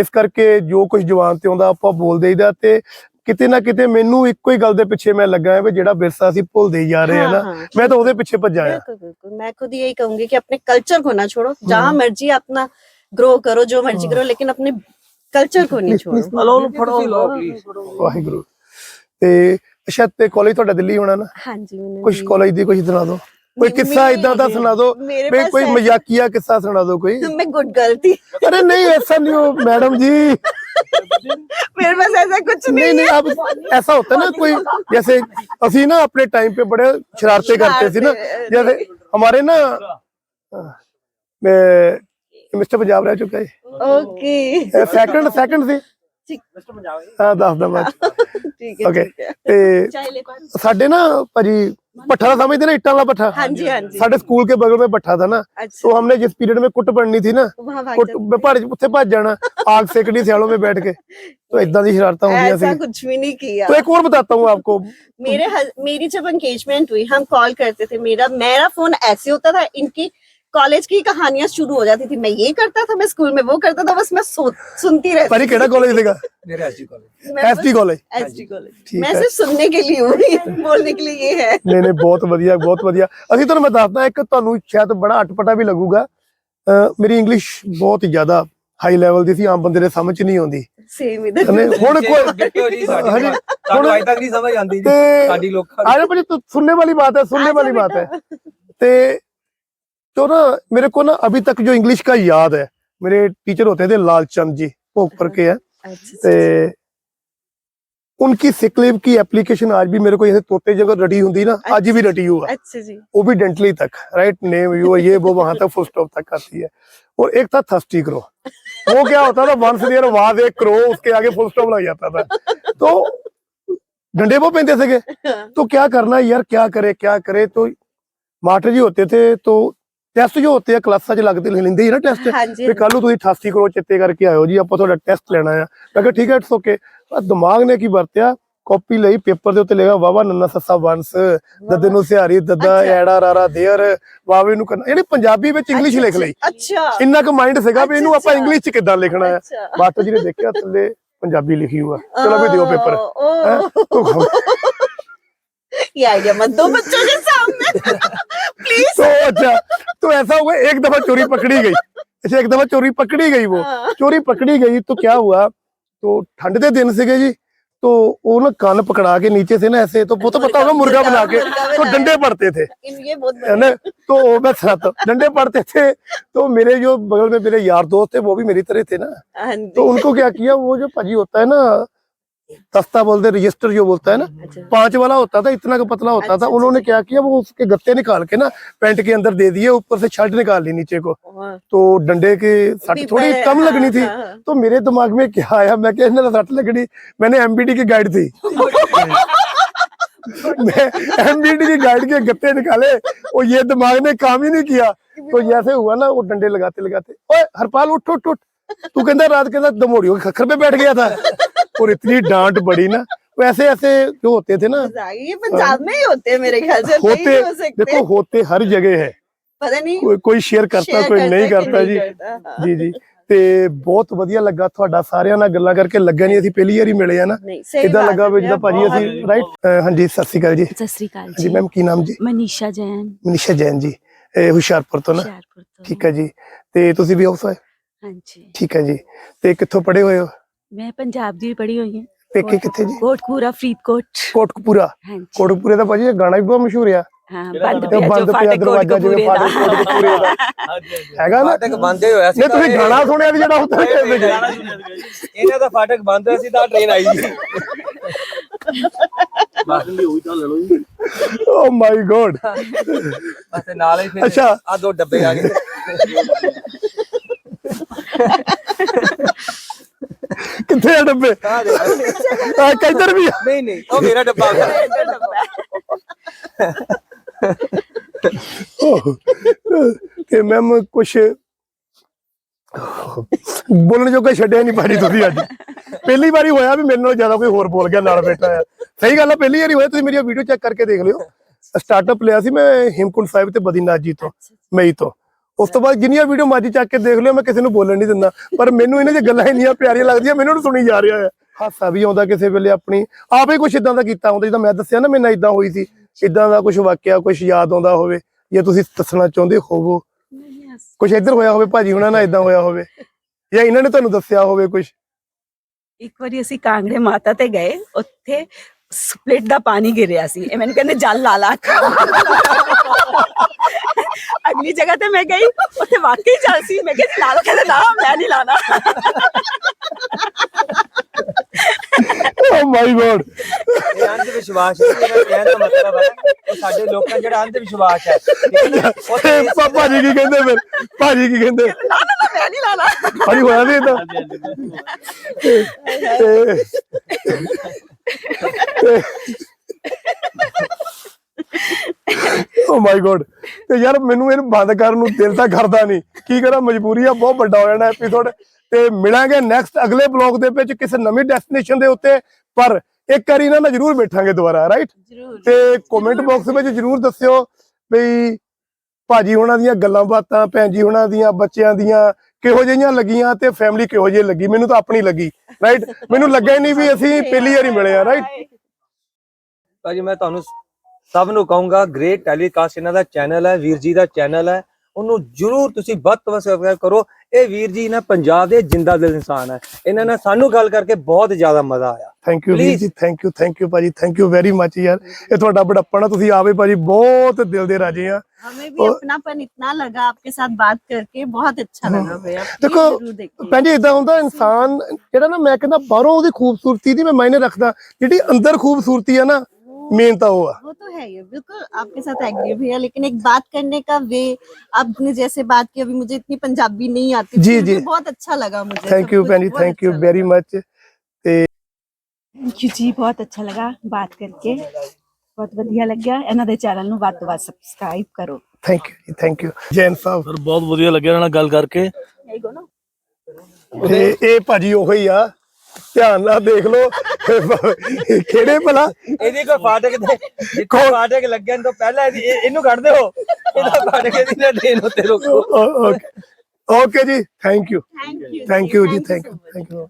ਇਸ ਕਰਕੇ ਜੋ ਕੁਝ ਜਵਾਨ ਤੇ ਆਉਂਦਾ ਆਪਾਂ ਬੋਲ ਦੇਈਦਾ ਤੇ ਕਿਤੇ ਨਾ ਕਿਤੇ ਮੈਨੂੰ ਇੱਕੋ ਹੀ ਗੱਲ ਦੇ ਪਿੱਛੇ ਮੈਂ ਲੱਗਾ ਹਾਂ ਵੀ ਜਿਹੜਾ ਵਿਰਸਾ ਅਸੀਂ ਭੁੱਲਦੇ ਹੀ ਜਾ ਰਹੇ ਆ हाँ, ਨਾ हाँ, ਮੈਂ ਤਾਂ ਉਹਦੇ ਪਿੱਛੇ ਭੱਜਾ ਆ बिल्कुल बिल्कुल मैं खुद यही कहूंगी कि अपने कल्चर को ना छोड़ो जहां मर्जी अपना ग्रो करो जो मर्जी करो लेकिन अपने कल्चर को नहीं छोड़ो ਹਲੋ ਹਲੋ ਫੜੋ ਤੁਸੀਂ ਲਓ, please। ਵਾਹਿਗੁਰੂ ਤੇ ਅੱਛਾ ਤੇ ਕਾਲਜ ਤੁਹਾਡਾ ਦਿੱਲੀ ਹੋਣਾ ਨਾ हाँ जी मैंने ਕੁਝ दी। ਕਾਲਜ ਦੀ ਕੁਝ ਸੁਣਾ ਦਿਓ ਕੋਈ नहीं, ਕਿੱਸਾ मेरे- ਇਦਾਂ ਦਾ ਸੁਣਾ ਦਿਓ मेरे ਵੀ पास ਕੋਈ ऐसा- ਮਜ਼ਾਕੀਆ ਕਿੱਸਾ ਸੁਣਾ ਦਿਓ ਕੋਈ मैं गुड गर्ल थी अरे नहीं ऐसा नहीं हो मैडम जी मेरे पास ऐसा कुछ नहीं नहीं नहीं अब ऐसा होता है ना कोई जैसे ਅਸੀਂ ना अपने टाइम पे बड़े शरारते करते थे ना शरारते, जैसे हमारे ना मैं मिस्टर पंजाब रह चुका है ओके सेकंड सेकंड ਸੀ ठीक। ਹਾਂ ਦੱਸ ਦਾ ਬਾਅਦ ठीक है Okay. ठीक है ਤੇ चाय ले पानी ਸਾਡੇ ਨਾ ਭਾਜੀ भट्ठा था समझते ना इट्टा वाला भट्ठा हाँ जी हाँ जी साढ़े स्कूल के बगल में भट्ठा था ना अच्छा तो हमने जिस पीरियड में कुट पढ़नी थी ना वहाँ भाग ਕੁੱਟ जाते ਪਹਾੜ ਉੱਥੇ ਭੱਜ ਜਾਣਾ आग सेकनी सियालों में बैठ के तो इतना दी शरारतां थे। होंदियां ऐसा सी कुछ भी नहीं किया तो एक और बताता हूँ आपको मेरे हस- मेरी जब एंगेजमेंट हुई हम कॉल करते थे मेरा मेरा फोन ऐसे होता था इनकी कॉलेज की कहानियां शुरू हो जाती थी मैं ये करता था मैं स्कूल में वो करता था बस मैं सो, सुनती रहती परी केड़ा कॉलेज देगा ਮੇਰੇ ਐਸਜੀ ਕਾਲਜ मैं एसटी कॉलेज एसडी कॉलेज ठीक मैं है। सिर्फ सुनने के लिए हूँ बोलने के लिए ये है ਨਹੀਂ ਨਹੀਂ ਬਹੁਤ ਵਧੀਆ ਬਹੁਤ ਵਧੀਆ ਅਸੀਂ ਤੁਹਾਨੂੰ ਮੈਂ ਦੱਸਦਾ ਇੱਕ ਤੁਹਾਨੂੰ ਸ਼ਾਇਦ ਬੜਾ ਅਟਪਟਾ ਵੀ ਲੱਗੂਗਾ ਅਹ ਮੇਰੀ ਇੰਗਲਿਸ਼ ਬਹੁਤ ਹੀ ਜ਼ਿਆਦਾ ਹਾਈ ਲੈਵਲ ਦੀ ਸੀ ਆਮ ਬੰਦੇ ਦੇ ਸਮਝ 'ਚ ਨਹੀਂ ਆਉਂਦੀ सेम इधर ਨੇ ਹੁਣ ਕੋਈ ਬਿੱਟੋ ਜੀ ਸਾਡੀ ਹਾਂਜੀ। ਸਾਨੂੰ ਅਜੇ ਤੱਕ ਨਹੀਂ ਸਮਝ ਆਉਂਦੀ ਜੀ ਤੇ ਸਾਡੀ ਲੋਕਾਂ अरे मुझे तो सुनने वाली बात है सुनने आजा वाली बात है बेटा। ते ना मेरे को ना अभी तक जो इंग्लिश का याद है मेरे टीचर होते थे लालचंद जी भोगपुर के हैं। अच्छा, ते उनकी सिकलिप की एप्लीकेशन आज भी मेरे को जैसे तोते जगह रटी होती ना आज भी रटी हुआ अच्छा जी। वो भी डेंटली तक राइट नेम यू ये वो वहाँ तक फुल स्टॉप तक आती है। और एक था थर्स्टी क्रो वो क्या होता था वंस देयर वाज एक क्रो उसके आगे फुल स्टॉप लग जाता था। तो डंडे वो पहनते थे तो क्या करना यार क्या करे क्या करे? तो मास्टर जी होते थे तो ਟੈਸਟ ਜੋ ਹੁੰਦੇ ਆ ਕਲਾਸਾਂ 'ਚ ਲੱਗਦੇ ਲੈਂਦੇ ਹੀ ਨਾ ਟੈਸਟ हाँ जी ਵੀ ਕੱਲ ਨੂੰ ਤੁਸੀਂ 88 ਕਰੋ ਚਿੱਤੇ ਕਰਕੇ ਆਇਓ ਜੀ ਆਪਾਂ ਤੁਹਾਡਾ ਟੈਸਟ ਲੈਣਾ ਆ ਮੈਂ ਕਿਹਾ ਠੀਕ ਹੈ ਇਟਸ ਓਕੇ ਦਿਮਾਗ ਨੇ ਕੀ ਵਰਤਿਆ ਕਾਪੀ ਲਈ ਪੇਪਰ ਦੇ ਉੱਤੇ ਲਿਖਿਆ ਵਾਵਾ ਨੰਨਾ ਸੱਸਾ ਵੰਸ ਦੱਦੇ ਨੂੰ ਸਿਹਾਰੀ ਦੱਦਾ ਅੱਛਾ। ਐੜਾ ਰਾਰਾ ਦੇਅਰ ਵਾਵੇ ਨੂੰ ਕਰਨਾ ਜਿਹੜੀ ਪੰਜਾਬੀ ਵਿੱਚ ਇੰਗਲਿਸ਼ ਲਿਖ ਲਈ अच्छा ਇੰਨਾ ਕੁ ਮਾਈਂਡ ਸੀਗਾ ਵੀ ਇਹਨੂੰ ਆਪਾਂ ਅੱਛਾ। ਇੰਗਲਿਸ਼ 'ਚ ਕਿੱਦਾਂ ਲਿਖਣਾ ਹੈ अच्छा ਮਾਸਟਰ ਜੀ ਨੇ ਦੇਖਿਆ ਥੱਲੇ ਪੰਜਾਬੀ ਲਿਖੀ ਹੋਆ ਚਲੋ ਵੀ ਦਿਓ ਪੇਪਰ ओ, ओ, ये आइडिया मत दो बच्चों के सामने प्लीज तो अच्छा तो ऐसा हुआ एक दफा चोरी पकड़ी गई अच्छा एक दफा चोरी पकड़ी गई वो चोरी पकड़ी गई तो क्या हुआ तो ठंड के दिन सीगे जी तो वो ना कान पकड़ा के नीचे से ना ऐसे तो वो तो पता होगा मुर्गा बना के मुर्गा तो बनाया। डंडे पड़ते थे ये बहुत है ना तो मैं सुनाता हूँ डंडे पड़ते थे तो मेरे जो बगल में मेरे यार दोस्त थे वो भी मेरी तरह थे ना हाँ तो उनको क्या किया वो जो पाजी होता है ना तस्ता बोलते रजिस्टर जो बोलता है ना अच्छा। पाँच वाला होता था इतना का पतला होता अच्छा, था उन्होंने अच्छा। क्या किया वो उसके गत्ते निकाल के ना पैंट के अंदर दे दिए ऊपर से शर्ट निकाल ली नीचे को। हाँ। तो डंडे की सट थोड़ी कम हाँ, लगनी थी। हाँ, हाँ। तो मेरे दिमाग में क्या आया मैं क्या सट लगनी? मैंने एमबीडी की गाइड थी मैं एमबीडी की गाइड के गत्ते निकाले और ये दिमाग ने काम ही नहीं किया। तो जैसे हुआ ना वो डंडे लगाते लगाते ओए हरपाल उठ उठ उठ। तू कहता रात के साथ दमोड़ियों के खखर पे बैठ गया था। और इतनी डांट पड़ी ना वैसे ऐसे जो होते थे ना मजा आ गई। ये पंजाब में ही होते हैं मेरे ख्याल से नहीं होते हो सकते देखो होते हर जगह है पता नहीं ਕੋਈ ਕੋਈ ਸ਼ੇਅਰ ਕਰਤਾ share ਕੋਈ करता ਨਹੀਂ है कि ਕਰਤਾ नहीं ਜੀ करता, हाँ। ਜੀ ਜੀ ਤੇ ਬਹੁਤ ਵਧੀਆ ਲੱਗਾ ਤੁਹਾਡਾ ਸਾਰਿਆਂ ਨਾਲ ਗੱਲਾਂ ਕਰਕੇ ਲੱਗਾ ਨਹੀਂ ਅਸੀਂ ਪਹਿਲੀ ਵਾਰੀ ਮਿਲੇ ਆ ਨਾ नहीं सही ਕਿਦਾਂ बात ਲੱਗਾ है, ਵੀ ਜਿੱਦਾਂ भैया, ਭਾਜੀ बहुत- ਅਸੀਂ ਰਾਈਟ ਹਾਂਜੀ ਸਤਿ ਸ਼੍ਰੀ ਅਕਾਲ ਜੀ ਸਤਿ ਸ੍ਰੀ ਅਕਾਲ ਜੀ ਜੀ ਮੈਮ ਕੀ ਨਾਮ ਜੀ ਮਨੀਸ਼ਾ ਜੈਨ ਮਨੀਸ਼ਾ ਜੈਨ ਜੀ ਇਹ ਹੁਸ਼ਿਆਰਪੁਰ ਤੋਂ ਨਾ ਹੁਸ਼ਿਆਰਪੁਰ ਤੋਂ ਠੀਕ ਹੈ ਜੀ ਤੇ ਤੁਸੀਂ ਵੀ ਹਾਊਸ ਵਾਈਫ ਹਾਂਜੀ ਠੀਕ ਹੈ ਜੀ ਤੇ ਕਿੱਥੋਂ ਪੜ੍ਹੇ ਹੋਏ ਹੋ ਮੈਂ ਪੰਜਾਬ ਦੀ ਪੜ੍ਹੀ ਹੋਈ ਹਾਂ। ਪੇਕੇ ਕਿੱਥੇ ਜੀ? ਕੋਟਕਪੂਰਾ ਫਰੀਦਕੋਟ। ਕੋਟਕਪੂਰਾ? ਹਾਂਜੀ। ਕੋਟਕਪੂਰੇ ਦਾ ਭਾਜੀ ਇਹ ਗਾਣਾ ਵੀ ਬਹੁਤ ਮਸ਼ਹੂਰ ਆ। ਹਾਂ ਬੰਦ? ਪਿਆ ਬੰਦ ਜੋ ਫਾਟਕ ਕੋਟਕਪੂਰੇ ਦਾ। ਫਾਟਕ ਕੋਟਕਪੂਰੇ ਦਾ। ਹਾਂਜੀ ਹਾਂਜੀ। ਹੈਗਾ ਨਾ? ਫਾਟਕ ਬੰਦ ਹੀ ਹੋਇਆ ਸੀ ਨਹੀਂ ਤੁਸੀਂ ਗਾਣਾ ਸੁਣਿਆ ਵੀ ਜਿਹੜਾ ਜੀ। ਇਹਨਾਂ ਦਾ ਫਾਟਕ ਬੰਦ ਹੋਇਆ ਸੀ ਤਾਂ ਟ੍ਰੇਨ ਆਈ ਜੀ ਬਾਕੀ ਵੀ ਹੋਈ ਤਾਂ ਲੈ ਲਓ ਜੀ। ਓ ਮਾਈ ਗੋਡ ਅਤੇ ਨਾਲ ਹੀ ਫਿਰ। ਆ ਦੋ ਡੱਬੇ ਆ ਗਏ। ਕਿੱਥੇ ਆ ਡੱਬੇ? ਆ ਦੇ ਆ ਕਿੱਧਰ ਵੀ ਆ? ਨਹੀਂ ਨਹੀਂ ਉਹ ਮੇਰਾ ਡੱਬਾ ਤੇ ਮੈਮ ਕੁਛ ਬੋਲਣ ਜੋਗਾ ਛੱਡਿਆ ਨਹੀਂ ਪਾਜੀ ਤੁਸੀਂ ਅੱਜ। ਪਹਿਲੀ ਵਾਰੀ ਹੋਇਆ ਵੀ ਮੇਰੇ ਨਾਲ ਜ਼ਿਆਦਾ ਕੋਈ ਹੋਰ ਬੋਲ ਗਿਆ ਨਾਲ ਬੈਠਾ ਆ। ਸਹੀ ਗੱਲ ਆ ਪਹਿਲੀ ਵਾਰੀ ਹੋਇਆ ਤੁਸੀਂ ਮੇਰੀ ਵੀਡੀਓ ਚੈੱਕ ਕਰਕੇ ਦੇਖ ਲਿਓ। ਸਟਾਰਟਅਪ ਲਿਆ ਸੀ ਮੈਂ ਹਿਮਕੁੰਡ ਸਾਹਿਬ ਤੇ ਬਦਰੀਨਾਥ ਜੀ ਤੋਂ ਮਈ ਤੋਂ। ਉਸ ਤੋਂ ਬਾਅਦ ਜਿੰਨੀਆਂ ਵੀਡੀਓ ਮਾਜੀ ਚੱਕ ਕੇ ਦੇਖ ਲਿਓ, ਮੈਂ ਕਿਸੇ ਨੂੰ ਬੋਲਣ ਨਹੀਂ ਦਿੰਦਾ। ਪਰ ਮੈਨੂੰ ਇਹਨਾਂ ਦੀ ਗੱਲਾਂ ਇੰਨੀਆਂ ਪਿਆਰੀਆਂ ਲੱਗਦੀਆਂ, ਮੈਨੂੰ ਸੁਣੀ ਜਾ ਰਿਹਾ ਹੈ। ਹਾਸਾ ਵੀ ਆਉਂਦਾ ਕਿਸੇ ਵੇਲੇ ਆਪਣੀ। ਆਪੇ ਕੁਝ ਇਦਾਂ ਦਾ ਕੀਤਾ ਹੁੰਦਾ, ਜਿੱਦਾਂ ਮੈਂ ਦੱਸਿਆ ਨਾ, ਮੇਰੇ ਇਦਾਂ ਹੋਈ ਸੀ। ਇਦਾਂ ਦਾ ਕੁਝ ਵਾਕਿਆ ਕੁਝ ਯਾਦ ਆਉਂਦਾ ਹੋਵੇ, ਜੇ ਤੁਸੀਂ ਦੱਸਣਾ ਚਾਹੁੰਦੇ ਹੋਵੋ। ਕੁਝ ਇੱਧਰ ਹੋਇਆ ਹੋਵੇ ਭਾਜੀ ਹੁਣਾਂ ਨਾਲ ਇਦਾਂ ਹੋਇਆ ਹੋਵੇ। ਜਾਂ ਇਹਨਾਂ ਨੇ ਤੁਹਾਨੂੰ ਦੱਸਿਆ ਹੋਵੇ ਕੁਝ ਇੱਕ ਵਾਰੀ ਅਸੀਂ ਕਾਂਗੜੇ ਮਾਤਾ ਤੇ ਗਏ, ਉੱਥੇ ਸਪਲਿਟ ਦਾ ਪਾਣੀ ਗਿਰਿਆ ਸੀ। ਇਹ ਮੈਨੂੰ ਕਹਿੰਦੇ, ਜਲ ਲਾ ਲਾ। ਅਗਲੀ ਜਗ੍ਹਾ ਤੇ ਮੈਂ ਗਈ ਉੱਥੇ ਵਾਕਈ ਜਲ ਸੀ। ਮੈਂ ਕਿਹਾ ਜੀ ਲਾ ਲਾ ਕਹਿੰਦੇ ਨਾ ਮੈਂ ਨਹੀਂ ਲਾਣਾ। ਓ ਮਾਈ ਗੋਡ ਇਹ ਅੰਧ ਵਿਸ਼ਵਾਸ ਹੈ ਜਿਹੜਾ ਕਹਿਣ ਦਾ ਮਤਲਬ ਹੈ ਉਹ ਸਾਡੇ ਲੋਕਾਂ ਜਿਹੜਾ ਅੰਧ ਵਿਸ਼ਵਾਸ ਹੈ? ਉਹ ਭਾਜੀ ਕੀ ਕਹਿੰਦੇ ਫਿਰ? ਭਾਜੀ ਕੀ ਕਹਿੰਦੇ? ਨਾ ਨਾ ਨਾ ਮੈਂ ਨਹੀਂ ਲਾਣਾ। ਭਾਜੀ ਹੋਇਆ ਤੇ ਤੇ- ਓ ਮਾਈ ਗੋਡ ਤੇ ਯਾਰ ਮੈਨੂੰ ਇਹਨੂੰ ਬੰਦ ਕਰਨ ਨੂੰ ਦਿਲ ਤਾਂ ਕਰਦਾ ਨਹੀਂ। ਕੀ ਕਰਾਂ ਮਜਬੂਰੀ ਆ ਬਹੁਤ ਵੱਡਾ ਹੋ ਜਾਣਾ ਐਪੀਸੋਡ ਤੇ ਮਿਲਾਂਗੇ ਨੈਕਸਟ ਅਗਲੇ ਬਲੌਗ ਦੇ ਵਿੱਚ ਕਿਸੇ ਨਵੀਂ ਡੈਸਟੀਨੇਸ਼ਨ ਦੇ ਉੱਤੇ। ਪਰ ਇੱਕ ਵਾਰੀ ਨਾ ਜਰੂਰ ਬੈਠਾਂਗੇ ਦੁਬਾਰਾ ਰਾਈਟ ਤੇ ਕਮੈਂਟ ਬਾਕਸ ਵਿੱਚ ਜਰੂਰ ਦੱਸਿਓ ਵੀ ਭਾਜੀ ਹੋਣਾ ਦੀਆਂ ਗੱਲਾਂ ਬਾਤਾਂ ਭੈਣ ਜੀ ਹੋਣਾ ਦੀਆਂ ਬੱਚਿਆਂ ਦੀਆਂ ਕਿਹੋ ਜਿਹੀਆਂ ਲੱਗੀਆਂ ਤੇ ਫੈਮਿਲੀ ਕਿਹੋ ਜਿਹੀ ਲੱਗੀ? ਮੈਨੂੰ ਤਾਂ ਆਪਣੀ ਲੱਗੀ ਰਾਈਟ ਮੈਨੂੰ ਲੱਗਾ ਹੀ ਨਹੀਂ ਵੀ ਅਸੀਂ ਪਹਿਲੀ ਵਾਰੀ ਮਿਲੇ ਆ ਰਾਈਟ ਭਾਜੀ ਮੈਂ ਤੁਹਾਨੂੰ ਸਭ ਨੂੰ ਕਹੂੰਗਾ ਗ੍ਰੇਟ ਟੈਲੀਕਾਸਟ ਇਹਨਾਂ ਦਾ ਚੈਨਲ ਹੈ ਵੀਰ ਜੀ ਦਾ ਚੈਨਲ ਹੈ ਉਹਨੂੰ ਜਰੂਰ ਤੁਸੀਂ ਵੱਧ ਤੋਂ ਵੱਧ ਸਬਸਕ੍ਰਾਈਬ ਕਰੋ ਇਹ ਵੀਰ ਜੀ ਨਾ ਪੰਜਾਬ ਦੇ ਜਿੰਦਾ ਦਿਲ ਇਨਸਾਨ ਹੈ ਇਹਨਾਂ ਨਾਲ ਸਾਨੂੰ ਗੱਲ ਕਰਕੇ ਬਹੁਤ ਜ਼ਿਆਦਾ ਮਜ਼ਾ ਆਇਆ ਥੈਂਕ ਯੂ ਵੀਰ Please. ਜੀ ਥੈਂਕ ਯੂ ਥੈਂਕ ਯੂ ਭਾਜੀ ਥੈਂਕ ਯੂ ਵੈਰੀ ਮੱਚ ਯਾਰ ਇਹ ਤੁਹਾਡਾ ਬੜੱਪਾ ਨਾ ਤੁਸੀਂ ਆਵੇ ਭਾਜੀ ਬਹੁਤ ਦਿਲ ਦੇ ਰਾਜੇ ਆ हमें भी और- अपनापन इतना लगा आपके साथ बात करके बहुत अच्छा लगा भैया Please देखो, जरूर देखिए ਭੈਣ ਜੀ ਇਦਾਂ ਹੁੰਦਾ ਇਨਸਾਨ ਜਿਹੜਾ ਨਾ ਮੈਂ ਕਹਿੰਦਾ ਬਾਹਰੋਂ ਉਹਦੀ ਖੂਬਸੂਰਤੀ ਦੀ ਮੈਂ ਮਾਇਨੇ ਰੱਖਦਾ ਜਿਹੜੀ ਅੰਦਰ ਖੂਬਸੂਰਤੀ ਆ ਨਾ ਮੇਨ ਤਾਂ ਉਹ ਆ वो तो है ये बिल्कुल आपके साथ एग्री है भैया लेकिन एक बात करने का वे आपने जैसे बात की अभी मुझे इतनी पंजाबी नहीं आती जी, फिर जी। भी बहुत अच्छा लगा मुझे ਥੈਂਕ सब ਯੂ कुछ ਭੈਣ ਜੀ बहुत ਥੈਂਕ ਯੂ अच्छा ਵੈਰੀ ਮੱਚ ਥੈਂਕ ਯੂ ਜੀ ਬਹੁਤ ਅੱਛਾ ਲੱਗਾ ਬਾਤ ਕਰਕੇ ਬਹੁਤ ਵਧੀਆ ਲੱਗਿਆ ਇਹਨਾਂ ਦੇ ਚੈਨਲ ਨੂੰ ਵੱਧ ਤੋਂ ਵੱਧ ਸਬਸਕ੍ਰਾਈਬ ਕਰੋ ਥੈਂਕ ਯੂ ਜੀ thank you Jain Sahib sir ਬਹੁਤ ਵਧੀਆ ਲੱਗਿਆ ਇਹਨਾਂ ਨਾਲ ਗੱਲ ਕਰਕੇ ਤੇ ਇਹ ਭਾਜੀ ਉਹੀ ਆ ਧਿਆਨ ਨਾਲ ਦੇਖ ਲਓ। ਕਿਹੜੇ ਭਲਾ? ਇਹਦੀ ਕੋਈ ਫਾਟਕ ਤੇ ਜਿੱਥੇ ਫਾਟਕ ਲੱਗਣ ਤੋਂ ਪਹਿਲਾਂ ਇਹਨੂੰ ਕੱਢ ਦਿਓ। ਇਹਦਾ ਫਾਟਕ ਇਹਦੀ ਨਾ ਦੇਣ ਉੱਤੇ ਰੋਕੋ। ਓਕੇ। ਓਕੇ ਜੀ। ਥੈਂਕ ਯੂ ਥੈਂਕ ਯੂ ਜੀ। Thank you. Thank you